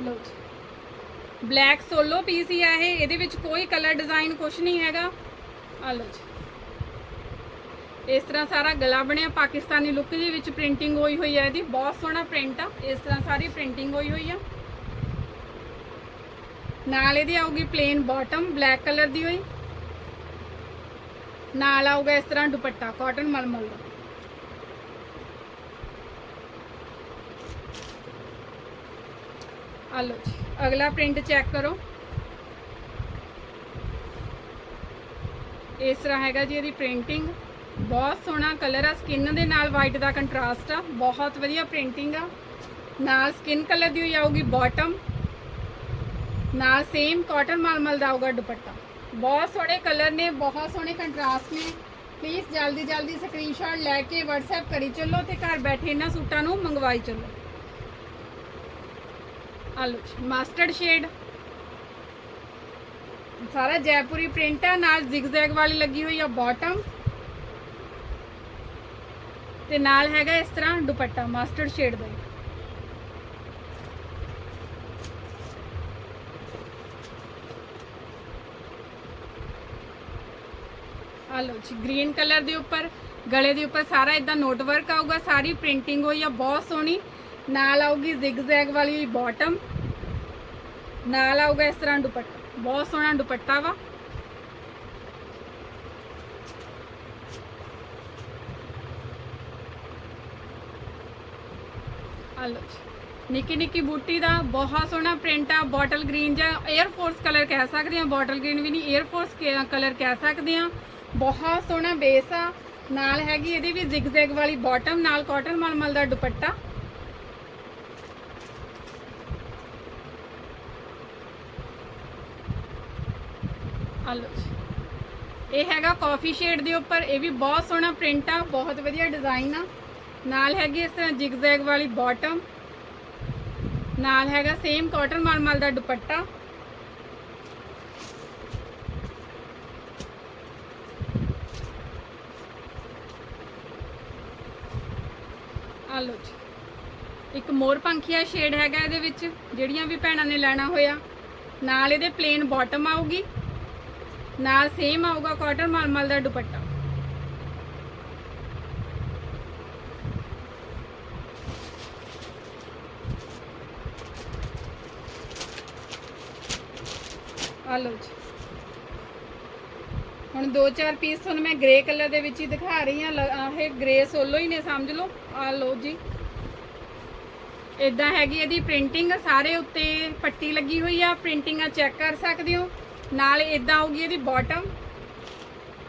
Speaker 1: ਲਓ ਜੀ ਬਲੈਕ ਸੋਲੋ ਪੀਸ ਹੀ ਆ ਇਹ। ਇਹਦੇ ਵਿੱਚ ਕੋਈ ਕਲਰ ਡਿਜ਼ਾਈਨ ਕੁਝ ਨਹੀਂ ਹੈਗਾ। ਆ ਲਓ ਜੀ ਇਸ ਤਰ੍ਹਾਂ ਸਾਰਾ ਗਲਾ ਬਣਿਆ ਪਾਕਿਸਤਾਨੀ ਲੁੱਕ ਦੇ ਵਿੱਚ ਪ੍ਰਿੰਟਿੰਗ ਹੋਈ ਹੋਈ ਹੈ ਇਹਦੀ। ਬਹੁਤ ਸੋਹਣਾ ਪ੍ਰਿੰਟ ਆ। ਇਸ ਤਰ੍ਹਾਂ ਸਾਰੀ ਪ੍ਰਿੰਟਿੰਗ ਹੋਈ ਹੋਈ ਆ। ਨਾਲ ਇਹਦੀ ਆਊਗੀ ਪਲੇਨ ਬਾਟਮ ਬਲੈਕ ਕਲਰ ਦੀ ਹੋਈ। ਨਾਲ ਆਊਗਾ ਇਸ ਤਰ੍ਹਾਂ ਦੁਪੱਟਾ ਕਾਟਨ ਮਲਮਲ ਦਾ। ਆ ਲਓ ਜੀ, ਅਗਲਾ ਪ੍ਰਿੰਟ ਚੈੱਕ ਕਰੋ। ਇਸ ਤਰ੍ਹਾਂ ਹੈਗਾ ਜੀ ਇਹਦੀ ਪ੍ਰਿੰਟਿੰਗ ਬਹੁਤ ਸੋਹਣਾ ਕਲਰ ਆ। ਸਕਿਨ ਦੇ ਨਾਲ ਵਾਈਟ ਦਾ ਕੰਟਰਾਸਟ ਆ। ਬਹੁਤ ਵਧੀਆ ਪ੍ਰਿੰਟਿੰਗ ਆ। ਨਾਲ ਸਕਿਨ ਕਲਰ ਦੀ ਹੋਈ ਆਊਗੀ ਬਾਟਮ ਨਾਲ ਸੇਮ ਕਾਟਨ ਮਲਮਲ ਦਾ ਆਊਗਾ ਦੁਪੱਟਾ। ਬਹੁਤ ਸੋਹਣੇ ਕਲਰ ਨੇ, ਬਹੁਤ ਸੋਹਣੇ ਕੰਟਰਾਸਟ ਨੇ। ਪਲੀਜ਼ ਜਲਦੀ ਜਲਦੀ ਸਕਰੀਨਸ਼ਾਟ ਲੈ ਕੇ WhatsApp ਕਰੀ ਚੱਲੋ ਤੇ ਘਰ ਬੈਠੇ ਇਹਨਾਂ ਸੂਟਾਂ ਨੂੰ ਮੰਗਵਾਈ ਚੱਲੋ। ਆਲੂ ਮਾਸਟਰਡ ਸ਼ੇਡ ਸਾਰਾ ਜੈਪੁਰੀ ਪ੍ਰਿੰਟ ਆ, ਨਾਲ ਜ਼ਿਗਜ਼ੈਗ ਵਾਲੀ ਲੱਗੀ ਹੋਈ ਆ ਬਾਟਮ ਤੇ ਨਾਲ ਹੈਗਾ ਇਸ ਤਰ੍ਹਾਂ ਦੁਪੱਟਾ, ਮਸਟਰਡ ਸ਼ੇਡ ਦਾ ਆ ਲਓ ਜੀ, ਗ੍ਰੀਨ ਕਲਰ ਦੇ ਉੱਪਰ, ਗਲੇ ਦੇ ਉੱਪਰ ਸਾਰਾ ਇਦਾਂ ਨੋਟ ਵਰਕ ਆਊਗਾ, ਸਾਰੀ ਪ੍ਰਿੰਟਿੰਗ ਹੋਈ ਆ, ਬਹੁਤ ਸੋਹਣੀ। ਨਾਲ ਆਊਗੀ ਜ਼ਿਗਜ਼ੈਗ ਵਾਲੀ ਬਾਟਮ। ਨਾਲ ਆਊਗਾ ਇਸ ਤਰ੍ਹਾਂ ਦੁਪੱਟਾ, ਬਹੁਤ ਸੋਹਣਾ ਦੁਪੱਟਾ ਵਾ। ਆ ਲਓ ਜੀ। ਨਿੱਕੀ ਨਿੱਕੀ ਬੂਟੀ ਦਾ ਬਹੁਤ ਸੋਹਣਾ ਪ੍ਰਿੰਟ ਆ ਬੋਟਲ ਗ੍ਰੀਨ ਜਾਂ 에ਅਰ ਫੋਰਸ ਕਲਰ ਕਹਿ ਸਕਦੇ ਆ। ਬੋਟਲ ਗ੍ਰੀਨ ਵੀ ਨਹੀਂ 에ਅਰ ਫੋਰਸ ਕਲਰ ਕਹਿ ਸਕਦੇ ਆ। ਬਹੁਤ ਸੋਹਣਾ ਬੇਸ ਆ। ਨਾਲ ਹੈਗੀ ਇਹਦੀ ਵੀ ਜ਼ਿਗਜ਼ੈਗ ਵਾਲੀ ਬਾਟਮ ਨਾਲ ਕਾਟਨ ਮਲਮਲ ਦਾ ਦੁਪੱਟਾ। ਆਲੋ ਜੀ। ਇਹ ਹੈਗਾ ਕਾਫੀ ਸ਼ੇਡ ਦੇ ਉੱਪਰ, ਇਹ ਵੀ ਬਹੁਤ ਸੋਹਣਾ ਪ੍ਰਿੰਟ ਆ, ਬਹੁਤ ਵਧੀਆ ਡਿਜ਼ਾਈਨ ਆ। ਨਾਲ ਹੈਗੀ ਇਸ ਤਰ੍ਹਾਂ ਜ਼ਿਗਜ਼ੈਗ ਵਾਲੀ ਬਾਟਮ ਨਾਲ ਹੈਗਾ ਸੇਮ ਕਾਟਨ ਮਲਮਲ ਦਾ ਦੁਪੱਟਾ। ਆ ਲਓ ਜੀ। ਇੱਕ ਮੋਰ ਪੰਖੀਆ ਸ਼ੇਡ ਹੈਗਾ ਇਹਦੇ ਵਿੱਚ, ਜਿਹੜੀਆਂ ਵੀ ਭੈਣਾਂ ਨੇ ਲੈਣਾ ਹੋਇਆ। ਨਾਲ ਇਹਦੇ ਪਲੇਨ ਬਾਟਮ ਆਊਗੀ। ਨਾਲ ਸੇਮ ਆਊਗਾ ਕਾਟਨ ਮਲਮਲ ਦਾ ਦੁਪੱਟਾ। ਆ ਲਓ ਜੀ। ਹੁਣ ਦੋ ਚਾਰ ਪੀਸ ਤੁਹਾਨੂੰ ਮੈਂ ਗ੍ਰੇ ਕਲਰ ਦੇ ਵਿੱਚ ਹੀ ਦਿਖਾ ਰਹੀ ਹਾਂ। ਇਹ ਗ੍ਰੇ ਸੋਲੋ ਹੀ ਨੇ, ਸਮਝ ਲਓ। ਆ ਲਓ ਜੀ। ਇਦਾਂ ਹੈਗੀ ਇਹਦੀ ਪ੍ਰਿੰਟਿੰਗ ਸਾਰੇ ਉੱਤੇ ਪੱਟੀ ਲੱਗੀ ਹੋਈ ਆ। ਪ੍ਰਿੰਟਿੰਗ ਆ ਚੈੱਕ ਕਰ ਸਕਦੇ ਹੋ। ਨਾਲ ਇਦਾਂ ਆਊਗੀ ਇਹਦੀ ਬਾਟਮ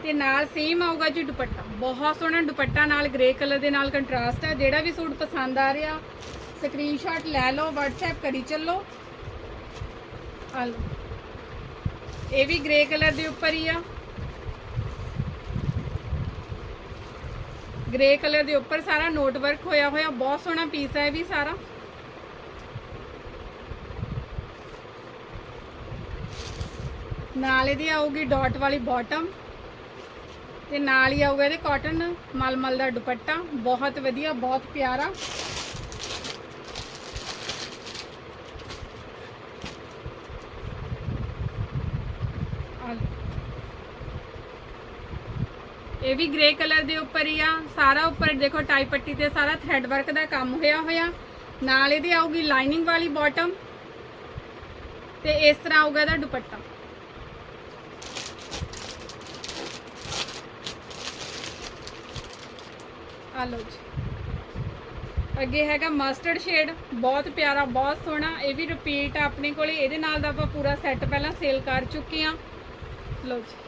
Speaker 1: ਤੇ ਨਾਲ ਸੇਮ ਆਊਗਾ ਜੀ ਦੁਪੱਟਾ। ਬਹੁਤ ਸੋਹਣਾ ਦੁਪੱਟਾ ਨਾਲ ਗ੍ਰੇ ਕਲਰ ਦੇ ਨਾਲ ਕੰਟਰਾਸਟ ਹੈ ਜਿਹੜਾ ਵੀ ਸੂਟ ਪਸੰਦ ਆ ਰਿਹਾ ਸਕਰੀਨਸ਼ਾਟ ਲੈ ਲਓ, WhatsApp ਕਰੀ ਚੱਲੋ। ਆ ਲਓ। ਇਹ ਵੀ ਗ੍ਰੇ ਕਲਰ ਦੇ ਉੱਪਰ ਹੀ ਆ। ਗ੍ਰੇ ਕਲਰ ਦੇ ਉੱਪਰ ਸਾਰਾ ਨੋਟ ਵਰਕ ਹੋਇਆ ਹੋਇਆ, ਬਹੁਤ ਸੋਹਣਾ ਪੀਸ ਹੈ ਇਹ ਵੀ ਸਾਰਾ। ਨਾਲ ਇਹਦੀ ਆਊਗੀ ਡਾਟ ਵਾਲੀ ਬਾਟਮ ਤੇ ਨਾਲ ਹੀ ਆਊਗਾ ਇਹਦੇ ਕਾਟਨ ਮਲਮਲ ਦਾ ਦੁਪੱਟਾ, ਬਹੁਤ ਵਧੀਆ, ਬਹੁਤ ਪਿਆਰਾ ਆਹ ਲਓ। ਇਹ ਵੀ ਗ੍ਰੇ ਕਲਰ ਦੇ ਉੱਪਰ ਹੀ ਆ। ਸਾਰਾ ਉੱਪਰ ਦੇਖੋ ਟਾਈ ਪੱਟੀ ਤੇ ਸਾਰਾ ਥ੍ਰੈਡ ਵਰਕ ਦਾ ਕੰਮ ਹੋਇਆ ਹੋਇਆ। ਨਾਲ ਇਹਦੀ ਆਊਗੀ ਲਾਈਨਿੰਗ ਵਾਲੀ ਬਾਟਮ ਤੇ ਇਸ ਤਰ੍ਹਾਂ ਆਊਗਾ ਇਹਦਾ ਦੁਪੱਟਾ। ਆ ਲਓ ਜੀ। ਅੱਗੇ ਹੈਗਾ ਮਸਟਰਡ ਸ਼ੇਡ ਬਹੁਤ ਪਿਆਰਾ, ਬਹੁਤ ਸੋਹਣਾ। ਇਹ ਵੀ ਰਿਪੀਟ ਆ ਆਪਣੇ ਕੋਲੇ। ਇਹਦੇ ਨਾਲ ਦਾ ਆਪਾਂ ਪੂਰਾ ਸੈੱਟ ਪਹਿਲਾਂ ਸੇਲ ਕਰ ਚੁੱਕੇ ਆ ਲਓ ਜੀ।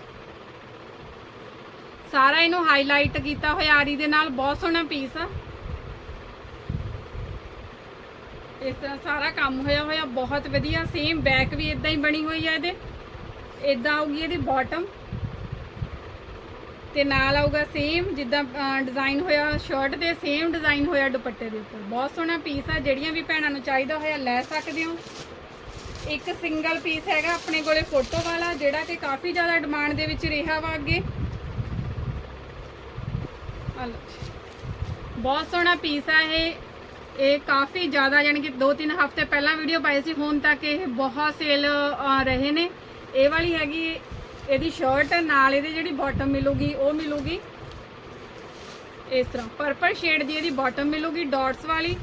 Speaker 1: ਸਾਰਾ ਇਹਨੂੰ ਹਾਈਲਾਈਟ ਕੀਤਾ ਹੋਇਆ ਆਰੀ ਦੇ ਨਾਲ, ਬਹੁਤ ਸੋਹਣਾ ਪੀਸ ਆ। ਇਸ ਤਰ੍ਹਾਂ ਸਾਰਾ ਕੰਮ ਹੋਇਆ ਹੋਇਆ, ਬਹੁਤ ਵਧੀਆ ਸੇਮ ਬੈਕ ਵੀ ਇਦਾਂ ਹੀ ਬਣੀ ਹੋਈ ਆ ਇਹਦੇ। ਇਦਾਂ ਆਊਗੀ ਇਹਦੀ ਬਾਟਮ ਤੇ ਨਾਲ ਆਊਗਾ ਸੇਮ ਜਿੱਦਾਂ ਡਿਜ਼ਾਈਨ ਹੋਇਆ ਸ਼ਰਟ ਤੇ ਸੇਮ ਡਿਜ਼ਾਈਨ ਹੋਇਆ ਦੁਪੱਟੇ ਦੇ ਉੱਪਰ। ਬਹੁਤ ਸੋਹਣਾ ਪੀਸ ਆ, ਜਿਹੜੀਆਂ ਵੀ ਭੈਣਾਂ ਨੂੰ ਚਾਹੀਦਾ ਹੋਇਆ ਲੈ ਸਕਦੇ ਹੋ। ਇੱਕ ਸਿੰਗਲ ਪੀਸ ਹੈਗਾ ਆਪਣੇ ਕੋਲੇ ਫੋਟੋ ਵਾਲਾ, ਜਿਹੜਾ ਕਿ ਕਾਫੀ ਜ਼ਿਆਦਾ ਡਿਮਾਂਡ ਦੇ ਵਿੱਚ ਰਿਹਾ ਵਾ ਅੱਗੇ। ਆ ਬਹੁਤ ਸੋਹਣਾ ਪੀਸ ਆ ਇਹ। ਇਹ ਕਾਫੀ ਜ਼ਿਆਦਾ ਯਾਨੀ ਕਿ 2-3 ਹਫ਼ਤੇ ਪਹਿਲਾਂ ਵੀਡੀਓ ਪਾਈ ਸੀ, ਹੁਣ ਤੱਕ ਇਹ ਬਹੁਤ ਸੇਲ ਰਹੇ ਨੇ। ਇਹ ਵਾਲੀ ਹੈਗੀ, ਇਹਦੀ ਸ਼ਰਟ ਨਾਲ ਇਹਦੀ ਜਿਹੜੀ ਬਾਟਮ ਮਿਲੂਗੀ, ਉਹ ਮਿਲੂਗੀ। ਇਸ ਤਰ੍ਹਾਂ। ਪਰਪਲ ਸ਼ੇਡ ਦੀ ਇਹਦੀ ਬਾਟਮ ਮਿਲੂਗੀ ਡਾਟਸ ਵਾਲੀ।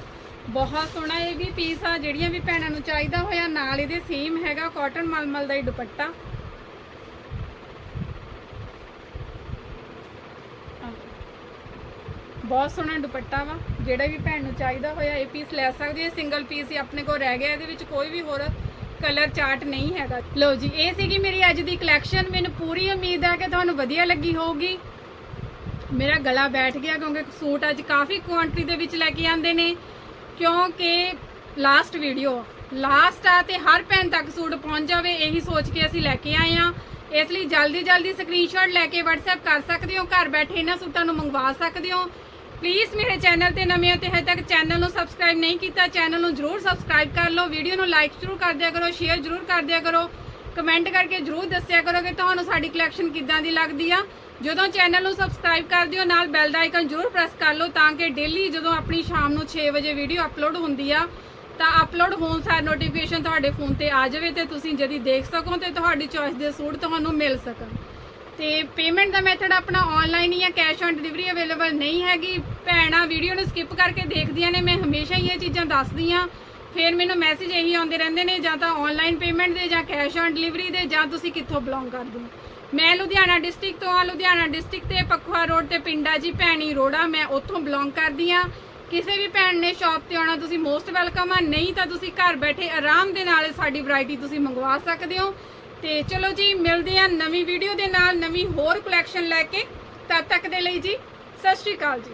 Speaker 1: ਬਹੁਤ ਸੋਹਣਾ ਇਹ ਵੀ ਪੀਸ ਆ, ਜਿਹੜੀਆਂ ਵੀ ਭੈਣਾਂ ਨੂੰ ਚਾਹੀਦਾ ਹੋਇਆ, ਨਾਲ ਇਹਦੇ ਸੇਮ ਹੈਗਾ ਕਾਟਨ ਮਲਮਲ ਦਾ ਹੀ ਦੁਪੱਟਾ। ਬਹੁਤ ਸੋਹਣਾ ਦੁਪੱਟਾ ਵਾ, ਜਿਹੜਾ ਵੀ ਭੈਣ ਨੂੰ ਚਾਹੀਦਾ ਹੋਇਆ ਇਹ ਪੀਸ ਲੈ ਸਕਦੇ ਹੋ ਸਿੰਗਲ ਪੀਸ ਹੀ ਆਪਣੇ ਕੋਲ ਰਹਿ ਗਿਆ, ਇਹਦੇ ਵਿੱਚ ਕੋਈ ਵੀ ਹੋਰ ਕਲਰ ਚਾਰਟ ਨਹੀਂ ਹੈਗਾ। ਲਓ ਜੀ, ਇਹ ਸੀਗੀ ਮੇਰੀ ਅੱਜ ਦੀ ਕਲੈਕਸ਼ਨ ਮੈਨੂੰ ਪੂਰੀ ਉਮੀਦ ਹੈ ਕਿ ਤੁਹਾਨੂੰ ਵਧੀਆ ਲੱਗੀ ਹੋਊਗੀ। ਮੇਰਾ ਗਲਾ ਬੈਠ ਗਿਆ ਕਿਉਂਕਿ ਸੂਟ ਅੱਜ ਕਾਫੀ ਕੁਆਂਟੀਟੀ ਦੇ ਵਿੱਚ ਲੈ ਕੇ ਆਂਦੇ ਨੇ, ਕਿਉਂਕਿ ਲਾਸਟ ਵੀਡੀਓ ਲਾਸਟ ਆ ਤੇ ਹਰ ਭੈਣ ਤੱਕ ਸੂਟ ਪਹੁੰਚ ਜਾਵੇ, ਇਹੀ ਸੋਚ ਕੇ ਅਸੀਂ ਲੈ ਕੇ ਆਏ ਆ ਇਸ ਲਈ ਜਲਦੀ ਜਲਦੀ ਸਕਰੀਨਸ਼ਾਟ ਲੈ ਕੇ WhatsApp ਕਰ ਸਕਦੇ ਹੋ, ਘਰ ਬੈਠੇ ਇਹਨਾਂ ਸੂਟਾਂ ਨੂੰ ਮੰਗਵਾ ਸਕਦੇ ਹੋ। ਪਲੀਜ਼ ਮੇਰੇ ਚੈਨਲ ਤੇ ਨਵੇਂ ਹੋ ਤੇ ਹਜੇ ਤੱਕ ਚੈਨਲ ਨੂੰ ਸਬਸਕ੍ਰਾਈਬ ਨਹੀਂ ਕੀਤਾ ਚੈਨਲ ਨੂੰ ਜਰੂਰ ਸਬਸਕ੍ਰਾਈਬ ਕਰ ਲਓ ਵੀਡੀਓ ਨੂੰ ਲਾਈਕ ਜਰੂਰ ਕਰ ਦਿਆ ਕਰੋ ਸ਼ੇਅਰ ਜਰੂਰ ਕਰ ਦਿਆ ਕਰੋ ਕਮੈਂਟ ਕਰਕੇ ਜਰੂਰ ਦੱਸਿਆ ਕਰੋ ਕਿ ਤੁਹਾਨੂੰ ਸਾਡੀ ਕਲੈਕਸ਼ਨ ਕਿੱਦਾਂ ਦੀ ਲੱਗਦੀ ਆ। ਜਦੋਂ ਚੈਨਲ ਨੂੰ ਸਬਸਕ੍ਰਾਈਬ ਕਰ ਦਿਓ, ਨਾਲ ਬੈਲ ਦਾ ਆਈਕਨ ਜਰੂਰ ਪ੍ਰੈਸ ਕਰ ਲਓ ਤਾਂ ਕਿ ਡੇਲੀ ਜਦੋਂ ਆਪਣੀ ਸ਼ਾਮ ਨੂੰ 6 ਵਜੇ ਵੀਡੀਓ ਅਪਲੋਡ ਹੁੰਦੀ ਆ, ਤਾਂ ਅਪਲੋਡ ਹੋਣ ਸਾਰ ਨੋਟੀਫਿਕੇਸ਼ਨ ਤੁਹਾਡੇ ਫੋਨ ਤੇ ਆ ਜਾਵੇ ਤੇ ਤੁਸੀਂ ਜਦੀ ਦੇਖ ਸਕੋ ਤੇ ਤੁਹਾਡੀ ਚੋਇਸ ਦੇ ਸੂਟ ਤੁਹਾਨੂੰ ਮਿਲ ਸਕਣ। ਤੇ ਪੇਮੈਂਟ ਦਾ ਮੈਥਡ ਆਪਣਾ ਆਨਲਾਈਨ ਹੀ ਆ ਕੈਸ਼ ਔਨ ਡਿਲੀਵਰੀ ਅਵੇਲੇਬਲ ਨਹੀਂ ਹੈਗੀ। ਭੈਣਾਂ ਵੀਡੀਓ ਨੂੰ ਸਕਿਪ ਕਰਕੇ ਦੇਖਦੀਆਂ ਨੇ, ਮੈਂ ਹਮੇਸ਼ਾ ਹੀ ਇਹ ਚੀਜ਼ਾਂ ਦੱਸਦੀ ਆ ਫਿਰ ਮੈਨੂੰ ਮੈਸੇਜ ਇਹੀ ਆਉਂਦੇ ਰਹਿੰਦੇ ਨੇ, ਜਾਂ ਤਾਂ ਆਨਲਾਈਨ ਪੇਮੈਂਟ ਦੇ, ਜਾਂ ਕੈਸ਼ ਔਨ ਡਿਲੀਵਰੀ ਦੇ, ਜਾਂ ਤੁਸੀਂ ਕਿੱਥੋਂ ਬਿਲੋਂਗ ਕਰਦੇ ਹੋ। ਮੈਂ ਲੁਧਿਆਣਾ ਡਿਸਟ੍ਰਿਕਟ ਤੋਂ ਆ ਲੁਧਿਆਣਾ ਡਿਸਟ੍ਰਿਕਟ ਤੇ ਪਖਵਾ ਰੋਡ ਤੇ ਪਿੰਡਾ ਜੀ, ਭੈਣੀ ਰੋੜਾ, ਮੈਂ ਉੱਥੋਂ ਬਿਲੋਂਗ ਕਰਦੀ ਆ ਕਿਸੇ ਵੀ ਭੈਣ ਨੇ ਸ਼ਾਪ ਤੇ ਆਉਣਾ, ਤੁਸੀਂ ਮੋਸਟ ਵੈਲਕਮ ਆ, ਨਹੀਂ ਤਾਂ ਤੁਸੀਂ ਘਰ ਬੈਠੇ ਆਰਾਮ ਦੇ ਨਾਲ ਸਾਡੀ ਵੈਰਾਈਟੀ ਤੁਸੀਂ ਮੰਗਵਾ ਸਕਦੇ ਹੋ। ਤੇ ਚਲੋ ਜੀ, ਮਿਲਦੇ ਆ ਨਵੀਂ ਵੀਡੀਓ ਦੇ ਨਾਲ, ਨਵੀਂ ਹੋਰ ਕਲੈਕਸ਼ਨ ਲੈ ਕੇ। ਤਦ ਤੱਕ ਦੇ ਲਈ ਜੀ, ਸਤਿ ਸ਼੍ਰੀ ਅਕਾਲ ਜੀ।